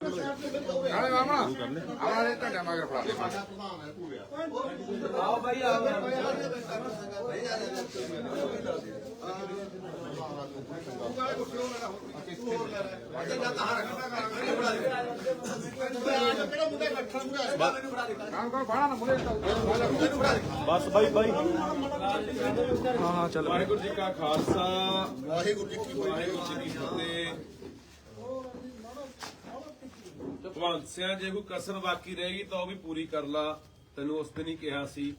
ਨਾਲੇ ਮਾਮਾ ਆਵਾਲੇ ਤੁਹਾਡੇ ਮਗਰ ਫੜਾ। ਦੇ ਕੰਮ ਕੋ ਬਾਣਾ ਨਾ ਮੁਰੇ ਬਸ ਬਾਈ ਬਾਈ। ਵਾਹਿਗੁਰੂ ਜੀ ਕਾ ਖਾਲਸਾ ਵਾਹਿਗੁਰੂ ਜੀ ਕੀ ਫਤਿਹ। ਭਗਵੰਤ ਸਿਆ ਜੇ ਕੋਈ ਕਸਰ ਬਾਕੀ ਰਹੇਗੀ ਤਾਂ ਉਹ ਵੀ ਪੂਰੀ ਕਰ ਲਾ। ਤੈਨੂੰ ਉਸ ਦਿਨ ਹੀ ਕਿਹਾ ਸੀ।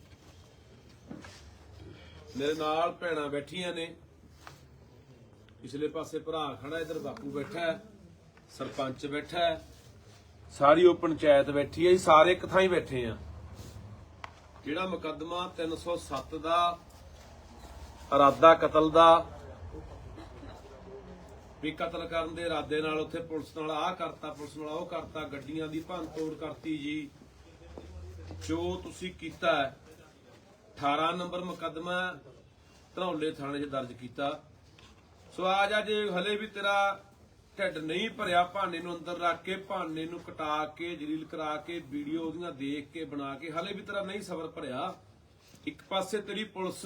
ਮੇਰੇ ਨਾਲ ਭੈਣਾਂ ਬੈਠੀਆਂ ਨੇ। ਪਿਛਲੇ ਪਾਸੇ ਭਰਾ ਖੜਾ, ਇਧਰ ਬਾਪੂ ਬੈਠਾ ਹੈ। ਸਰਪੰਚ ਬੈਠਾ ਹੈ। ਸਾਰੀ ਉਹ ਪੰਚਾਇਤ ਬੈਠੀ ਹੈ। ਸਾਰੇ ਇੱਕ ਥਾਂ ਹੀ ਬੈਠੇ ਆ ਜਿਹੜਾ ਮੁਕੱਦਮਾ? 307 ਦਾ। ਇਰਾਦਾ ਕਤਲ ਦਾ। ਵੀ ਕਤਲ ਕਰਨ ਦੇ ਇਰਾਦੇ ਨਾਲ ਉੱਥੇ ਪੁਲਿਸ ਨਾਲ ਆਹ ਕਰਤਾ, ਪੁਲਿਸ ਨਾਲ ਉਹ ਕਰਤਾ, ਗੱਡੀਆਂ ਦੀ ਭੰਨ ਕਰਤੀ ਜੀ। ਜੋ ਤੁਸੀਂ ਕੀਤਾ 18 ਨੰਬਰ ਮੁਕੱਦਮਾ ਧਨੌਲੇ ਥਾਣੇ 'ਚ ਦਰਜ ਕੀਤਾ। ਸੋ ਆਜ ਅੱਜ ਹਲੇ ਵੀ ਤੇਰਾ ਢਿੱਡ ਨਹੀਂ ਭਰਿਆ, ਭਾਨੇ ਨੂੰ ਅੰਦਰ ਰੱਖ ਕੇ, ਭਾਨੇ ਨੂੰ ਕਟਾ ਕੇ, ਜਲੀਲ ਕਰਾ ਕੇ, ਵੀਡੀਓ ਉਹਦੀਆਂ ਦੇਖ ਕੇ, ਬਣਾ ਕੇ, ਹਲੇ ਵੀ ਤੇਰਾ ਨਹੀਂ ਸਬਰ ਭਰਿਆ। ਇੱਕ ਪਾਸੇ ਤੇਰੀ ਪੁਲਿਸ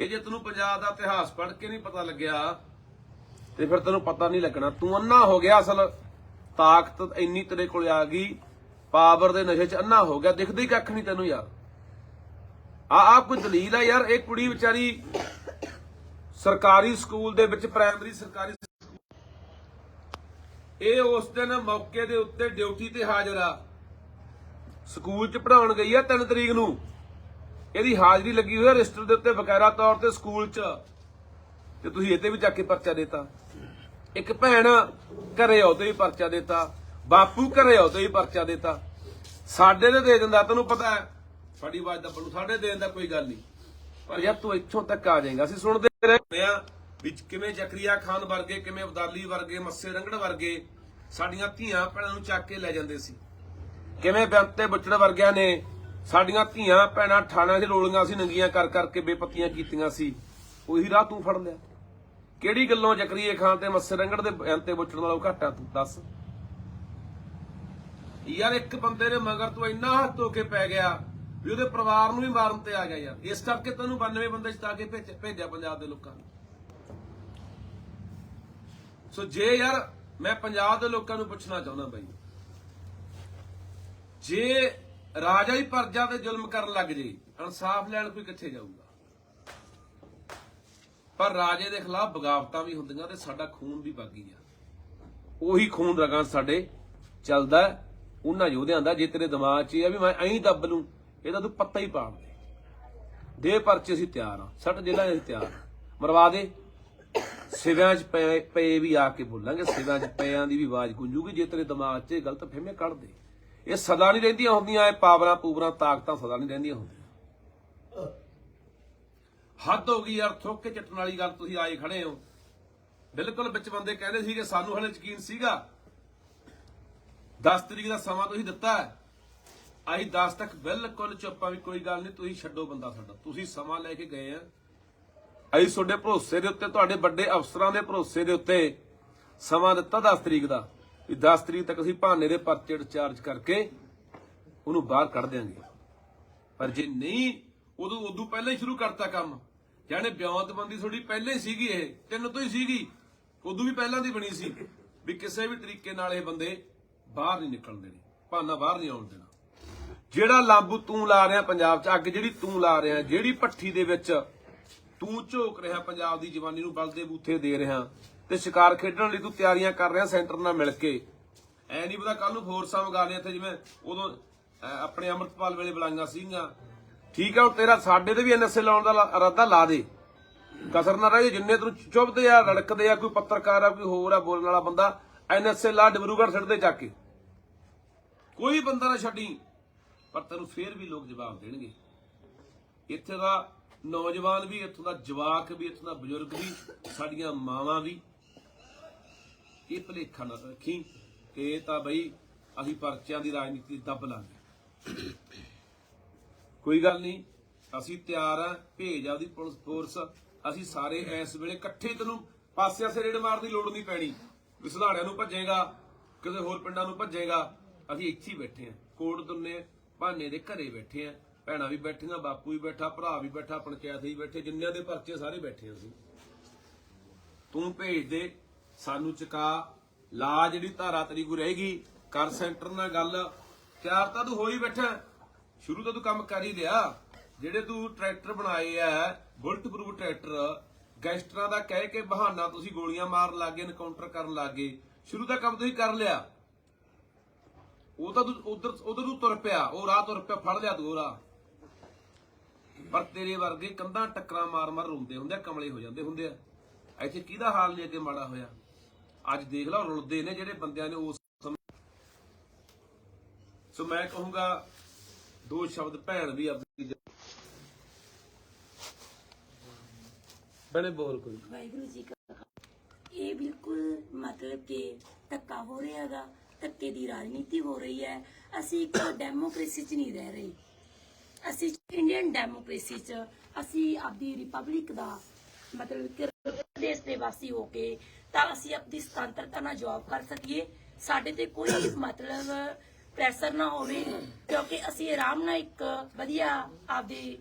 ਇਹ ਜੇ ਤੈਨੂੰ ਪੰਜਾਬ ਦਾ ਇਤਿਹਾਸ ਪੜ੍ਹ ਕੇ ਨਹੀਂ ਪਤਾ ਲੱਗਿਆ, ਤੇ ਫਿਰ ਤੈਨੂੰ ਪਤਾ ਨਹੀਂ ਲੱਗਣਾ। ਤੂੰ ਅੰਨਾ ਹੋ ਗਿਆ ਅਸਲ। ਤਾਕਤ ਇੰਨੀ ਤੇਰੇ ਕੋਲ ਆ ਗਈ, ਪਾਵਰ ਦੇ ਨਸ਼ੇ 'ਚ ਅੰਨਾ ਹੋ ਗਿਆ। ਦਿਖਦੀ ਕੱਖ ਨਹੀਂ ਤੈਨੂੰ ਯਾਰ। ਆ ਆ ਕੋਈ ਦਲੀਲ ਆ ਯਾਰ? ਇਹ ਕੁੜੀ ਵਿਚਾਰੀ ਸਰਕਾਰੀ ਸਕੂਲ ਦੇ ਵਿੱਚ, ਪ੍ਰਾਇਮਰੀ ਸਰਕਾਰੀ ਇਹ ਉਸ ਦਿਨ ਮੌਕੇ ਦੇ ਉੱਤੇ ਡਿਊਟੀ ਤੇ ਹਾਜ਼ਰ ਆ। ਸਕੂਲ 'ਚ ਪੜਾਉਣ ਗਈ ਆ 3 ਤਰੀਕ ਨੂੰ। ਇਹਦੀ ਹਾਜ਼ਰੀ ਲੱਗੀ ਹੋਈ ਹੈ ਰਜਿਸਟਰ ਦੇ ਉੱਤੇ ਬਕਾਇਦਾ ਤੌਰ ਤੇ ਸਕੂਲ 'ਚ। ਤੇ ਤੁਸੀਂ ਇਹਤੇ ਵੀ ਜਾ ਕੇ ਪਰਚਾ ਦਿੱਤਾ। ਇੱਕ ਭੈਣ ਘਰੇ ਆਉ ਤੇ ਵੀ ਪਰਚਾ ਦਿੱਤਾ। ਬਾਪੂ ਘਰੇ ਆਉ ਤੇ ਵੀ ਪਰਚਾ ਦਿੱਤਾ। ਸਾਡੇ ਦੇ ਦੇ ਦਿੰਦਾ, ਤੈਨੂੰ ਪਤਾ ਹੈ। ਸਾਡੀ ਆਵਾਜ਼ ਦਾ ਬਲੂ, ਸਾਡੇ ਦੇਣ ਦਾ ਕੋਈ ਗੱਲ ਨਹੀਂ। ਪਰ ਯਾਰ ਤੂੰ ਇੱਥੋਂ ਤੱਕ ਆ ਜਾਏਗਾ। ਅਸੀਂ ਸੁਣਦੇ ਰਹੇ ਆ ਵਿੱਚ ਕਿਵੇਂ ਜ਼ਕਰੀਆ ਖਾਨ ਵਰਗੇ, ਕਿਵੇਂ ਅਬਦਾਲੀ ਵਰਗੇ, ਮੱਸੇ ਰੰਗੜ ਵਰਗੇ ਸਾਡੀਆਂ ਧੀਆਂ ਭੈਣਾਂ ਨੂੰ ਚੱਕ ਕੇ ਲੈ ਜਾਂਦੇ ਸੀ। ਕਿਵੇਂ ਬੰਤੇ ਬੁੱਚੜ ਵਰਗਿਆਂ ਨੇ ਸਾਡੀਆਂ ਧੀਆਂ, ਭੈਣਾਂ ਠਾਣਿਆਂ 'ਚ ਰੋਲੀਆਂ ਸੀ ਨੰਗੀਆਂ ਕਰ ਕਰਕੇ ਬੇਪਤੀਆਂ ਕੀਤੀਆਂ ਸੀ। ਉਹੀ ਰਾਹ ਤੂੰ ਫੜ ਲਿਆ। ਕਿਹੜੀ ਗੱਲੋਂ ਜ਼ਕਰੀਏ ਖਾਨ ਤੇ ਮੱਸੇ ਰੰਗੜ ਦੇ ਬੰਤੇ ਬੁੱਚੜ ਨਾਲੋਂ ਘਾਟਾ ਤੂੰ? ਦੱਸ। ਯਾਰ ਇੱਕ ਬੰਦੇ ਨੇ ਮਗਰ ਤੋਂ ਇੰਨਾ ਹੱਥ ਧੋ ਕੇ ਪੈ ਗਿਆ ਵੀ ਉਹਦੇ ਪਰਿਵਾਰ ਨੂੰ ਵੀ ਮਾਰਨ ਤੇ ਆ ਗਿਆ ਯਾਰ। ਇਸ ਕਰਕੇ ਤੈਨੂੰ 92 ਬੰਦੇ ਜਿਤਾ ਕੇ ਭੇਜ- ਭੇਜਿਆ ਪੰਜਾਬ ਦੇ ਲੋਕਾਂ ਨੇ। ਸੋ ਜੇ ਯਾਰ ਮੈਂ ਪੰਜਾਬ ਦੇ ਲੋਕਾਂ ਨੂੰ ਪੁੱਛਣਾ ਚਾਹੁੰਦਾ ਬਾਈ, ਜੇ ਰਾਜਾ ਹੀ ਪਰਜਾ ਤੇ ਜ਼ੁਲਮ ਕਰਨ ਲੱਗ ਜੇ, ਇਨਸਾਫ ਲੈਣ ਕੋਈ ਕਿੱਥੇ ਜਾਊਗਾ? ਪਰ ਰਾਜੇ ਦੇ ਖਿਲਾਫ ਬਗਾਵਤਾਂ ਵੀ ਹੁੰਦੀਆਂ ਤੇ ਸਾਡਾ ਖੂਨ ਵੀ ਬਾਗੀ ਆ। ਉਹੀ ਖੂਨ ਰਗਾਂ ਸਾਡੇ ਚੱਲਦਾ ਉਹਨਾਂ ਯੋਧਿਆਂ ਦਾ, ਜੇ ਤੇਰੇ ਦਿਮਾਗ 'ਚ ਇਹ ਆ ਵੀ ਮੈਂ ਐਂ ਦੱਬ ਲੂੰ, ਇਹਦਾ ਤੂੰ ਪੱਤਾ ਹੀ ਪਾੜ ਦੇ। ਦੇ ਪਰਚੇ ਅਸੀਂ ਤਿਆਰ ਆ ਸੱਟ ਜ਼ਿਲ੍ਹਾ ਅਸੀਂ ਤਿਆਰ ਆ। ਮਰਵਾ ਦੇ। ਸਿਵਿਆਂ 'ਚ ਪਏ ਪਏ ਵੀ ਆ ਕੇ ਬੋਲਾਂਗੇ, ਸਿਵਿਆਂ 'ਚ ਪਿਆਂ ਦੀ ਵੀ ਆਵਾਜ਼ ਗੂੰਜੂਗੀ, ਜੇ ਤੇਰੇ ਦਿਮਾਗ 'ਚ ਗਲਤ ਫਹਿਮੇ ਕੱਢ ਦੇ। ਇਹ ਸਦਾ ਨਹੀਂ ਰਹਿੰਦੀਆਂ ਹੁੰਦੀਆਂ, ਇਹ ਪਾਵਰਾਂ ਪੂਵਰਾਂ, ਤਾਕਤਾਂ ਸਦਾ ਨਹੀਂ ਰਹਿੰਦੀਆਂ ਹੁੰਦੀਆਂ। ਹੱਦ ਹੋ ਗਈ ਯਾਰ, ਥੁੱਕ ਕੇ ਚੱਟਣ ਵਾਲੀ ਗੱਲ ਤੁਸੀਂ ਆਏ ਖੜੇ ਹੋ। ਬਿਲਕੁਲ ਵਿੱਚ ਬੰਦੇ ਕਹਿੰਦੇ ਸੀ ਕਿ ਸਾਨੂੰ ਹਲੇ ਯਕੀਨ ਸੀਗਾ 10 ਤਰੀਕ ਦਾ ਸਮਾਂ ਤੁਸੀਂ ਦਿੱਤਾ ਹੈ। ਅਸੀਂ 10 ਤੱਕ ਬਿਲਕੁਲ ਚੁੱਪਾਂ ਵੀ ਕੋਈ ਗੱਲ ਨਹੀਂ, ਤੁਸੀਂ ਛੱਡੋ ਬੰਦਾ ਸਾਡਾ। ਤੁਸੀਂ ਸਮਾਂ ਲੈ ਕੇ ਗਏ ਆ। ਅਸੀਂ ਤੁਹਾਡੇ ਭਰੋਸੇ ਦੇ ਉੱਤੇ, ਤੁਹਾਡੇ ਵੱਡੇ ਅਫਸਰਾਂ ਦੇ ਭਰੋਸੇ ਦੇ ਉੱਤੇ ਸਮਾਂ ਦਿੱਤਾ 10 ਤਰੀਕ ਦਾ। ਵੀ 10 ਤਰੀਕ ਤੱਕ ਅਸੀਂ ਭਾਨੇ ਦੇ ਪਰਚੇ ਚਾਰਜ ਕਰਕੇ ਉਹਨੂੰ ਬਾਹਰ ਕੱਢ ਦਿਆਂਗੇ। ਪਰ ਜੇ ਨਹੀਂ, ਉਦੋਂ ਉਦੋਂ ਪਹਿਲਾਂ ਹੀ ਸ਼ੁਰੂ ਕਰਤਾ ਕੰਮ। ਜਾਨੇ ਬਿਆਨਤਬੰਦੀ ਤੁਹਾਡੀ ਪਹਿਲਾਂ ਸੀਗੀ ਇਹ, ਤਿੰਨ ਤੋਂ ਹੀ ਸੀਗੀ। ਉਦੋਂ ਵੀ ਪਹਿਲਾਂ ਦੀ ਬਣੀ ਸੀ ਵੀ ਕਿਸੇ ਵੀ ਤਰੀਕੇ ਨਾਲ ਇਹ ਬੰਦੇ ਬਾਹਰ ਨਹੀਂ ਨਿਕਲਣ ਦੇਣੇ, ਭਾਨਾ ਬਾਹਰ ਨਹੀਂ ਆਉਣ ਦੇਣਾ। ਜਿਹੜਾ ਲਾਂਬੂ ਤੂੰ ਲਾ ਰਿਹਾ ਪੰਜਾਬ 'ਚ, ਅੱਗ ਜਿਹੜੀ ਤੂੰ ਲਾ ਰਿਹਾ, ਜਿਹੜੀ ਭੱਠੀ ਦੇ ਵਿੱਚ ਤੂੰ ਝੋਕ ਰਿਹਾ, ਪੰਜਾਬ ਦੀ ਜਵਾਨੀ ਨੂੰ ਬਲਦੇ ਬੂਥੇ ਦੇ ਰਿਹਾ ਤੇ ਸ਼ਿਕਾਰ ਖੇਡਣ ਲਈ ਤੂੰ ਤਿਆਰੀਆਂ ਕਰ ਰਿਹਾ ਸੈਂਟਰ ਨਾਲ ਮਿਲ ਕੇ। ਐ ਨਹੀਂ ਪਤਾ ਕੱਲ ਨੂੰ ਫੋਰਸਾਂ ਮੰਗਾ ਲਿਆ ਇੱਥੇ ਜਿਵੇਂ ਉਦੋਂ ਆਪਣੇ ਅਮਰਤਪਾਲ ਵੇਲੇ ਬੁਲਾਈਆਂ ਸੀਗੀਆਂ। ਠੀਕ ਆ, ਹੁਣ ਤੇਰਾ ਸਾਡੇ ਤੇ ਵੀ ਐਨਐਸਏ ਲਾਉਣ ਦਾ ਇਰਾਦਾ ਲਾ ਦੇ। ਕਸਰ ਨਾ ਰਹੇ ਜਿੰਨੇ ਤੂੰ ਚੁੱਭਦੇ ਆ, ਰੜਕਦੇ ਆ, ਕੋਈ ਪੱਤਰਕਾਰ ਆ, ਕੋਈ ਹੋਰ ਆ, ਬੋਲਣ ਵਾਲਾ ਬੰਦਾ ਐਨਐਸਏ ਲਾ ਡਬਰੂਗੜ੍ਹ ਛੱਡਦੇ ਚੱਕ ਕੇ। ਕੋਈ ਬੰਦਾ ਨਾ ਛੱਡੀ, ਪਰ ਤੈਨੂੰ ਫੇਰ ਵੀ ਲੋਕ ਜਵਾਬ ਦੇਣਗੇ। ਇੱਥੇ ਦਾ ਨੌਜਵਾਨ ਵੀ, ਇੱਥੋਂ ਦਾ ਜਵਾਕ ਵੀ, ਇੱਥੋਂ ਦਾ ਬਜ਼ੁਰਗ ਵੀ, ਸਾਡੀਆਂ ਮਾਵਾਂ ਵੀ। ਇਹ ਭਲੇਖਾ ਨਾ ਰੱਖੀ ਕਿ ਇਹ ਤਾਂ ਬਈ ਅਸੀਂ ਪਰਚਿਆਂ ਦੀ ਰਾਜਨੀਤੀ ਦੱਬ ਲਾਂਗੇ। ਕੋਈ ਗੱਲ ਨਹੀਂ, ਅਸੀਂ ਤਿਆਰ ਆ, ਭੇਜ ਆਪਦੀ ਪੁਲਿਸ ਫੋਰਸ। ਅਸੀਂ ਸਾਰੇ ਇਸ ਵੇਲੇ ਇਕੱਠੇ ਤੈਨੂੰ ਪਾਸੇ ਆਸੇ ਰੇਡ ਮਾਰਨ ਦੀ ਲੋੜ ਨਹੀਂ ਪੈਣੀ। ਵੀ ਨੂੰ ਭੱਜੇਗਾ, ਕਿਸੇ ਹੋਰ ਪਿੰਡਾਂ ਨੂੰ ਭੱਜੇਗਾ। ਅਸੀਂ ਇੱਥੇ ਹੀ ਬੈਠੇ ਆ, ਕੋਟ ਦੁੰਨੇ ਭਾਨੇ ਦੇ ਘਰੇ ਬੈਠੇ ਆ। ਭੈਣਾਂ ਵੀ ਬੈਠੀਆਂ, ਬਾਪੂ ਵੀ ਬੈਠਾ, ਭਰਾ ਵੀ ਬੈਠਾ, ਪੰਚਾਇਤ ਵੀ ਬੈਠੇ, ਜਿੰਨਿਆਂ ਦੇ ਪਰਚੇ ਸਾਰੇ ਬੈਠੇ ਅਸੀਂ। ਤੂੰ ਭੇਜ ਦੇ ਸਾਨੂੰ ਚੁਕਾ, ਲਾ ਜਿਹੜੀ ਧਾਰਾ ਤੇਰੀ ਕੋ ਰਹੇਗੀ, ਕਰ ਸੈਂਟਰ ਨਾਲ ਗੱਲ। ਤਿਆਰ ਤਾਂ ਤੂੰ ਹੋਈ ਬੈਠਾ। ਸ਼ੁਰੂ ਤੋਂ ਤੂੰ ਕੰਮ ਕਰ ਹੀ ਲਿਆ ਜਿਹੜੇ ਤੂੰ ਟਰੈਕਟਰ ਬਣਾਏ ਆ ਬੁਲਟ ਪ੍ਰੂਫ ਟਰੈਕਟਰ, ਗੈਂਗਸਟਰਾਂ ਦਾ ਕਹਿ ਕੇ ਬਹਾਨਾ ਤੁਸੀਂ ਗੋਲੀਆਂ ਮਾਰਨ ਲੱਗੇ ਇਨਕਾਊਂਟਰ ਕਰਨ ਲੱਗੇ। ਸ਼ੁਰੂ ਦਾ ਕੰਮ ਤੁਸੀਂ ਕਰ ਲਿਆ। ਉਹ ਤਾਂ ਤੂੰ ਉਧਰ ਉਧਰ ਤੂੰ ਤੁਰ ਪਿਆ। ਉਹ ਰਾਹ ਤੁਰ ਪਿਆ, ਫੜ ਲਿਆ ਤੂੰ ਰਾਹ। ਪਰ ਤੇਰੇ ਵਰਗੇ ਕੰਧਾਂ ਟੱਕਰਾਂ ਮਾਰ ਮਾਰ ਰੋਂਦੇ ਹੁੰਦੇ ਕਮਲੇ ਹੋ ਜਾਂਦੇ ਹੁੰਦੇ ਆ। ਇੱਥੇ ਕਿਹਦਾ ਹਾਲ ਜੇ ਅੱਗੇ ਮਾੜਾ ਹੋਇਆ? ਅੱਜ ਦੇਖ ਲਓ ਰੁਲਦੇ ਨੇ ਜਿਹੜੇ ਬੰਦਿਆਂ ਨੇ ਉਸ ਸਮੇਂ। ਸੋ ਮੈਂ ਕਹੂੰਗਾ, ਦੋ ਸ਼ਬਦ ਭੈਣ ਵੀ ਆਪਣੀ ਬਣੇ ਬੋਲ ਕੋਈ। ਵਾਹਿਗੁਰੂ ਜੀ ਕਾ ਇਹ ਬਿਲਕੁਲ ਮਤਲਬ ਕਿ ਧੱਕਾ ਹੋ ਰਿਹਾ ਹੈਗਾ, ਧੱਕੇ ਦੀ ਰਾਜਨੀਤੀ ਹੋ ਰਹੀ ਹੈ। ਅਸੀਂ ਇੱਕ ਡੈਮੋਕ੍ਰੇਸੀ 'ਚ ਨਹੀਂ ਰਹਿ ਰਹੇ। ਅਸੀਂ ਇੰਡੀਅਨ ਡੈਮੋਕ੍ਰੇਸੀ 'ਚ, ਅਸੀਂ ਆਪਦੀ ਰਿਪਬਲਿਕ ਦਾ ਮਤਲਬ ਕਿ ਦੇਸ਼ ਦੇ ਵਾਸੀ ਹੋ ਕੇ ਤਾਂ ਅਸੀਂ ਆਪਣੀ ਸੁਤੰਤਰਤਾ ਨਾਲ ਜੌਬ ਕਰ ਸਕੀਏ। ਸਾਡੇ ਤੇ ਕੋਈ ਮਤਲਬ ਪ੍ਰੈਸ਼ਰ ਨਾ ਹੋਵੇ ਕਿਉਂਕਿ ਅਸੀਂ ਆਰਾਮ ਨਾਲ ਇੱਕ ਵਧੀਆ ਆਪਦੀ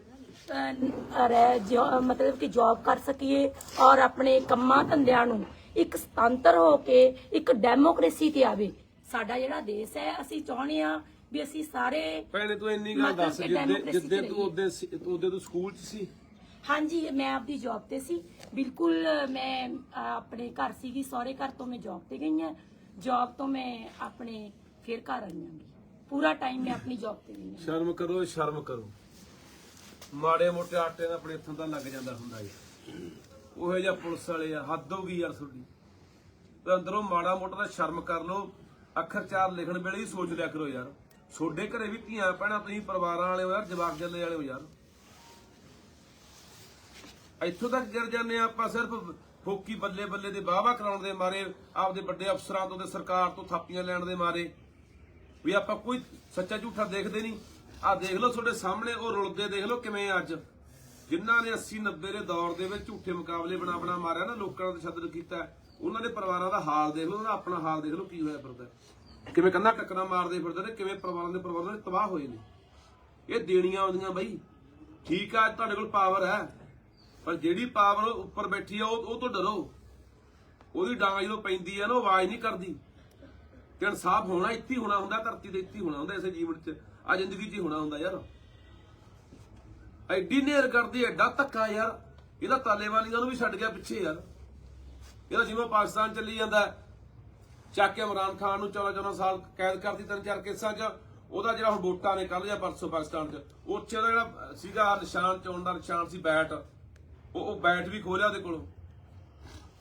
ਮਤਲਬ ਕਿ ਜੌਬ ਕਰ ਸਕੀਏ ਔਰ ਆਪਣੇ ਕੰਮਾਂ ਧੰਦਿਆਂ ਨੂੰ ਇੱਕ ਸੁਤੰਤਰ ਹੋ ਕੇ ਇੱਕ ਡੈਮੋਕ੍ਰੇਸੀ ਤੇ ਆਵੇ। ਸਾਡਾ ਜਿਹੜਾ ਦੇਸ਼ ਹੈ ਅਸੀਂ ਚਾਹੁੰਦੇ ਆ ਵੀ ਅਸੀਂ ਸਾਰੇ ਭੈਣੇ ਤੂੰ ਇੰਨੀ ਗੱਲ ਦੱਸ ਜਿੱਦੇ ਜਿੱਦੇ ਤੂੰ। ਉਹਦੇ ਉਹਦੇ ਤੂੰ ਸਕੂਲ 'ਚ ਸੀ? ਹਾਂਜੀ, ਮੈਂ ਆਪਦੀ ਜੌਬ ਤੇ ਸੀ। ਬਿਲਕੁਲ ਮੈਂ ਆਪਣੇ ਘਰ ਸੀਗੀ, ਸਹੁਰੇ ਘਰ ਤੋਂ ਮੈਂ ਜੌਬ ਤੇ ਗਈ ਹਾਂ। ਜੌਬ ਤੋਂ ਮੈਂ ਆਪਣੇ ਫਿਰ ਘਰ ਆਈ ਹਾਂ। ਪੂਰਾ ਟਾਈਮ ਮੈਂ ਆਪਣੀ ਜੌਬ ਤੇ ਗਈ ਹਾਂ। ਸ਼ਰਮ ਕਰੋ ਸ਼ਰਮ ਕਰੋ। ਮਾੜੇ ਮੋਟੇ ਆਟੇ ਦਾ ਆਪਣੇ ਇੱਥੋਂ ਤਾਂ ਲੱਗ ਜਾਂਦਾ ਹੁੰਦਾ ਜੀ। ਉਹੋ ਜਿਹਾ ਪੁਲਿਸ ਵਾਲੇ ਆ, ਹੱਦ ਹੋ ਗਈ ਯਾਰ ਤੁਹਾਡੀ। ਤੇ ਅੰਦਰੋਂ ਮਾੜਾ ਮੋਟਾ ਤਾਂ ਸ਼ਰਮ ਕਰ ਲਓ। ਅੱਖਰ ਚਾਰ ਲਿਖਣ ਵੇਲੇ ਹੀ ਸੋਚ ਲਿਆ ਕਰੋ ਯਾਰ। ਛੋਡੇ ਘਰੇ ਵੀ ਧੀਆਂ ਭੈਣਾਂ, ਤੁਸੀਂ ਪਰਿਵਾਰਾਂ ਵਾਲੇ ਹੋ ਯਾਰ, ਜਵਾਕ ਜੱਲੇ ਵਾਲੇ ਹੋ ਯਾਰ। ਇੱਥੋਂ ਤੱਕ ਗਿਰ ਜਾਂਦੇ ਆ ਆਪਾਂ ਸਿਰਫ ਫੋਕੀ ਬੱਲੇ ਬੱਲੇ ਦੇ ਵਾਹਵਾ ਕਰਾਉਣ ਦੇ ਮਾਰੇ, ਆਪਦੇ ਵੱਡੇ ਅਫਸਰਾਂ ਤੋਂ ਤੇ ਸਰਕਾਰ ਤੋਂ ਥਾਪੀਆਂ ਲੈਣ ਦੇ ਮਾਰੇ। ਵੀ ਆਪਾਂ ਕੋਈ ਸੱਚਾ ਝੂਠਾ ਦੇਖਦੇ ਨਹੀਂ। ਆ ਦੇਖ ਲਓ ਤੁਹਾਡੇ ਸਾਹਮਣੇ, ਉਹ ਰੁਲਦੇ ਦੇਖ ਲਓ ਕਿਵੇਂ ਅੱਜ। ਜਿਨ੍ਹਾਂ ਨੇ 80 90 ਦੇ ਦੌਰ ਦੇ ਵਿੱਚ ਝੂਠੇ ਮੁਕਾਬਲੇ ਬਣਾ ਬਣਾ ਮਾਰਿਆ ਨਾ, ਲੋਕਾਂ ਦਾ ਤਸ਼ੱਦਦ ਕੀਤਾ ਉਹਨਾਂ ਦੇ ਪਰਿਵਾਰਾਂ ਦਾ ਹਾਲ ਦੇਖ ਲਓ, ਉਹਨਾਂ ਆਪਣਾ ਹਾਲ ਦੇਖ ਲਓ ਕੀ ਹੋਇਆ ਫਿਰਦਾ ਕਿਵੇਂ ਕੰਧਾਂ ਟੱਕਰਾਂ ਮਾਰਦੇ ਫਿਰਦੇ ਨੇ, ਕਿਵੇਂ ਪਰਿਵਾਰਾਂ ਦੇ ਪਰਿਵਾਰਾਂ ਦੇ ਤਬਾਹ ਹੋਏ ਨੇ। ਇਹ ਦੇਣੀਆਂ ਆਉਂਦੀਆਂ ਬਈ। ਠੀਕ ਆ ਤੁਹਾਡੇ ਕੋਲ ਪਾਵਰ ਹੈ। ਪਰ ਜਿਹੜੀ ਪਾਵਰ ਉੱਪਰ ਬੈਠੀ ਆ, ਉਹ ਉਹ ਤੋਂ ਡਰੋ। ਉਹਦੀ ਡਾਂਗ ਜਦੋਂ ਪੈਂਦੀ ਆ ਨਾ ਆਵਾਜ਼ ਨਹੀਂ ਕਰਦੀ। ਤੇ ਇਨਸਾਫ ਹੋਣਾ ਇੱਥੇ ਹੋਣਾ ਹੁੰਦਾ, ਧਰਤੀ ਤੇ ਇੱਥੇ ਹੋਣਾ ਹੁੰਦਾ, ਇਸੇ ਜੀਵਨ 'ਚ। ਆ ਜ਼ਿੰਦਗੀ 'ਚ ਹੀ ਹੋਣਾ ਹੁੰਦਾ ਯਾਰ। ਐਡੀ ਨੇਰ ਕਰਦੀ, ਐਡਾ ਧੱਕਾ ਯਾਰ। ਇਹਦਾ ਤਾਲੇਵਾਲੀਆਂ ਨੂੰ ਵੀ ਛੱਡ ਗਿਆ ਪਿੱਛੇ ਯਾਰ। ਇਹਦਾ ਜਿਵੇਂ ਪਾਕਿਸਤਾਨ ਚੱਲੀ ਜਾਂਦਾ, ਚੱਕ ਕੇ ਇਮਰਾਨ ਖਾਨ ਨੂੰ 14 14 ਸਾਲ ਕੈਦ ਕਰਦੀ ਤਿੰਨ ਚਾਰ ਕੇਸਾਂ 'ਚ। ਉਹਦਾ ਜਿਹੜਾ ਹੁਣ ਵੋਟਾਂ ਨੇ ਕੱਲ ਜਾਂ ਪਰਸੋਂ ਪਾਕਿਸਤਾਨ 'ਚ। ਉੱਥੇ ਉਹਦਾ ਜਿਹੜਾ ਸੀਗਾ ਨਿਸ਼ਾਨ, ਚੋਣ ਦਾ ਨਿਸ਼ਾਨ ਸੀ ਬੈਟ। ਉਹ ਉਹ ਬੈਠ ਵੀ ਖੋਲਿਆ ਉਹਦੇ ਕੋਲੋਂ।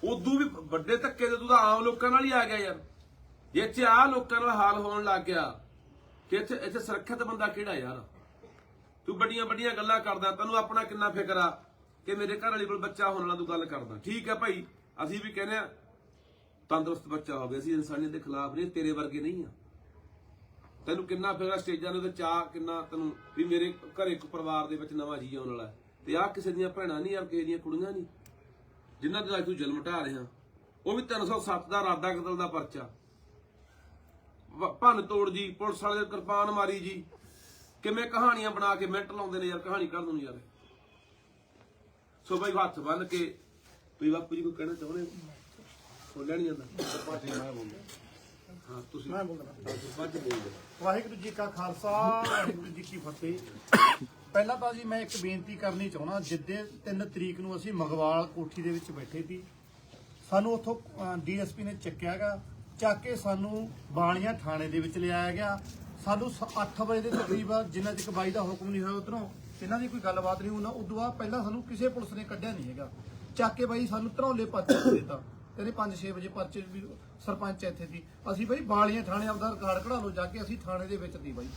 ਉਦੋਂ ਵੀ ਵੱਡੇ ਧੱਕੇ ਤੇ ਤੂੰ ਤਾਂ ਆਮ ਲੋਕਾਂ ਨਾਲ ਹੀ ਆ ਗਿਆ ਯਾਰ। ਜੇ ਇੱਥੇ ਆ ਲੋਕਾਂ ਨਾਲ ਹਾਲ ਹੋਣ ਲੱਗ ਗਿਆ, ਕਿ ਇੱਥੇ ਇੱਥੇ ਸੁਰੱਖਿਅਤ ਬੰਦਾ ਕਿਹੜਾ ਯਾਰ? ਤੂੰ ਵੱਡੀਆਂ ਵੱਡੀਆਂ ਗੱਲਾਂ ਕਰਦਾ, ਤੈਨੂੰ ਆਪਣਾ ਕਿੰਨਾ ਫਿਕਰ ਆ ਕਿ ਮੇਰੇ ਘਰ ਵਾਲੀ ਕੋਲ ਬੱਚਾ ਹੋਣ ਵਾਲਾ ਤੂੰ ਗੱਲ ਕਰਦਾ। ਠੀਕ ਹੈ ਭਾਈ, ਅਸੀਂ ਵੀ ਕਹਿੰਦੇ ਆ, ਤੰਦਰੁਸਤ ਬੱਚਾ ਹੋਵੇ ਅਸੀਂ ਇਨਸਾਨੀਅਤ ਦੇ ਖਿਲਾਫ ਨਹੀਂ, ਤੇਰੇ ਵਰਗੇ ਨਹੀਂ ਆ। ਤੈਨੂੰ ਕਿੰਨਾ ਫਿਕਰ ਆ, ਸਟੇਜਾਂ ਦੇ ਉੱਤੇ ਚਾਹ ਕਿੰਨਾ ਤੈਨੂੰ ਵੀ ਮੇਰੇ ਘਰੇ ਇੱਕ ਪਰਿਵਾਰ ਦੇ ਵਿੱਚ ਨਵਾਂ ਜੀ ਆਉਣ ਵਾਲਾ ਹੈ। ਤੇ ਆਹ ਕਿਸੇ ਦੀਆਂ ਭੈਣਾਂ ਨਹੀਂ ਯਾਰ ਕਿਸੇ ਦੀਆਂ ਕੁੜੀਆਂ ਨਹੀਂ। ਜਿਨ੍ਹਾਂ ਦੇ ਅੱਜ ਤੂੰ ਜ਼ੁਲਮ ਢਾ ਰਿਹਾ। ਉਹ ਵੀ 307 ਦਾ ਇਰਾਦਾ ਕਤਲ ਦਾ ਪਰਚਾ। ਭੰਨ ਤੋੜ ਜੀ, ਪੁਲਿਸ ਵਾਲੇ ਦੇ ਕਿਰਪਾਨ ਮਾਰੀ ਜੀ। ਕਿਵੇਂ ਕਹਾਣੀਆਂ ਬਣਾ ਕੇ ਮਿੰਟ ਲਾਉਂਦੇ ਨੇ ਯਾਰ, ਕਹਾਣੀ ਕਰ ਨੂੰ ਯਾਰ। ਸੋ ਬਈ ਹੱਥ ਬੰਨ ਕੇ, ਤੁਸੀਂ ਬਾਪੂ ਜੀ ਕੋਈ ਕਹਿਣਾ ਚਾਹੁੰਦੇ ਹੋ? ਬੋਲਿਆ ਨਹੀਂ ਜਾਂਦਾ ਹਾਂ ਤੁਸੀਂ ਮੈਂ ਵਾਹਿਗੁਰੂ ਜੀ ਕਾ ਖਾਲਸਾ ਵਾਹਿਗੁਰੂ ਜੀ ਕੀ ਫਤਿਹ। ਪਹਿਲਾਂ ਤਾਂ ਜੀ ਮੈਂ ਇੱਕ ਬੇਨਤੀ ਕਰਨੀ ਚਾਹੁੰਦਾ ਜਿੱਦੇ 3 ਤਰੀਕ ਨੂੰ ਅਸੀਂ ਮਗਵਾਲ ਕੋਠੀ ਦੇ ਵਿੱਚ ਬੈਠੇ ਸੀ ਸਾਨੂੰ ਉੱਥੋਂ ਡੀਐਸਪੀ ਨੇ ਚੱਕਿਆਗਾ ਚੱਕ ਕੇ ਸਾਨੂੰ ਬਾਣੀਆਂ ਥਾਣੇ ਦੇ ਵਿੱਚ ਲਿਆਇਆ ਗਿਆ। ਸਾਨੂੰ 8 ਵਜੇ ਦੇ ਤਕਰੀਬ ਜਿੰਨਾ ਚਿਰ ਬਾਈ ਦਾ ਹੁਕਮ ਨਹੀਂ ਹੋਇਆ ਉਧਰੋਂ ਇਹਨਾਂ ਦੀ ਕੋਈ ਗੱਲਬਾਤ ਨਹੀਂ ਉਹਨਾਂ ਉਦੋਂ ਬਾਅਦ ਪਹਿਲਾਂ ਸਾਨੂੰ ਕਿਸੇ ਪੁਲਿਸ ਨੇ ਕੱਢਿਆ ਨਹੀਂ ਹੈਗਾ। ਚੱਕ ਕੇ ਬਾਈ ਸਾਨੂੰ ਧਰੌਲੇ ਦੇ ਦਿੱਤਾ। ਕਹਿੰਦੇ 5-6 ਵਜੇ ਪਰਚੇ ਵੀ ਸਰਪੰਚ ਇੱਥੇ ਸੀ। ਅਸੀਂ ਬਾਈ ਬਾਲੀਆਂ ਥਾਣੇ ਆਪਦਾ ਰਿਕਾਰਡ ਕਢਾ ਲਓ, ਜਾ ਕੇ ਅਸੀਂ ਥਾਣੇ ਦੇ ਵਿੱਚ ਦੀ ਬਾਈ।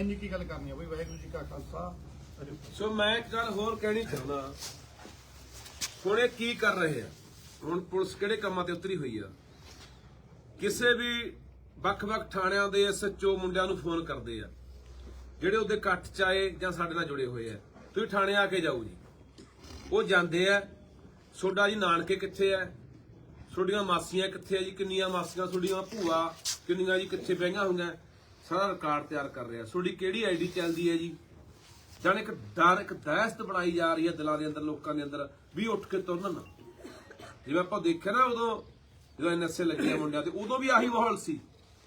ਇੰਨੀ ਕੀ ਗੱਲ ਕਰਨੀ ਆ ਬਾਈ, ਵਾਹਿਗੁਰੂ ਜੀ ਕਾ ਖਾਲਸਾ। ਸੋ ਮੈਂ ਇੱਕ ਗੱਲ ਹੋਰ ਕਹਿਣੀ ਚਾਹੁੰਦਾ। ਹੁਣ ਇਹ ਕੀ ਕਰ ਰਹੇ ਆ? ਹੁਣ ਪੁਲਿਸ ਕਿਹੜੇ ਕੰਮਾਂ ਤੇ ਉਤਰੀ ਹੋਈ ਆ? ਕਿਸੇ ਵੀ ਵੱਖ-ਵੱਖ ਥਾਣਿਆਂ ਦੇ ਐਸਐਚਓ ਮੁੰਡਿਆਂ ਨੂੰ ਫੋਨ ਕਰਦੇ ਆ। ਜਿਹੜੇ ਉਹਦੇ ਇਕੱਠ ਚ ਆਏ ਜਾਂ ਸਾਡੇ ਨਾਲ ਜੁੜੇ ਹੋਏ ਆ। ਤੁਸੀਂ ਥਾਣੇ ਆ ਕੇ ਜਾਓ ਜੀ। ਉਹ ਜਾਂਦੇ ਆ। ਤੁਹਾਡਾ ਜੀ ਨਾਨਕੇ ਕਿੱਥੇ ਆ? ਤੁਹਾਡੀਆਂ ਮਾਸੀਆਂ ਕਿੱਥੇ ਆ ਜੀ? ਕਿੰਨੀਆਂ ਮਾਸੀਆਂ ਤੁਹਾਡੀਆਂ ਭੂਆ, ਕਿੰਨੀਆਂ ਜੀ ਕਿੱਥੇ ਬਹਿਆਂ ਹੋਈਆਂ? ਸਾਰਾ ਰਿਕਾਰਡ ਤਿਆਰ ਕਰ ਰਿਹਾ। ਤੁਹਾਡੀ ਕਿਹੜੀ ਆਈਡੀ ਚੱਲਦੀ ਹੈ ਜੀ? ਜਾਨ ਇੱਕ ਡਰ, ਇੱਕ ਦਹਿਸ਼ਤ ਬਣਾਈ ਜਾ ਰਹੀ ਹੈ ਦਿਲਾਂ ਦੇ ਅੰਦਰ, ਲੋਕਾਂ ਦੇ ਅੰਦਰ, ਵੀ ਉੱਠ ਕੇ ਤੁਰਨ ਨਾ। ਜਿਵੇਂ ਆਪਾਂ ਦੇਖਿਆ ਨਾ ਉਦੋਂ, ਜਦੋਂ ਐਨਐਸਏ ਲੱਗਿਆ ਮੁੰਡਿਆਂ ਤੇ, ਉਦੋਂ ਵੀ ਆਹੀ ਮਾਹੌਲ ਸੀ।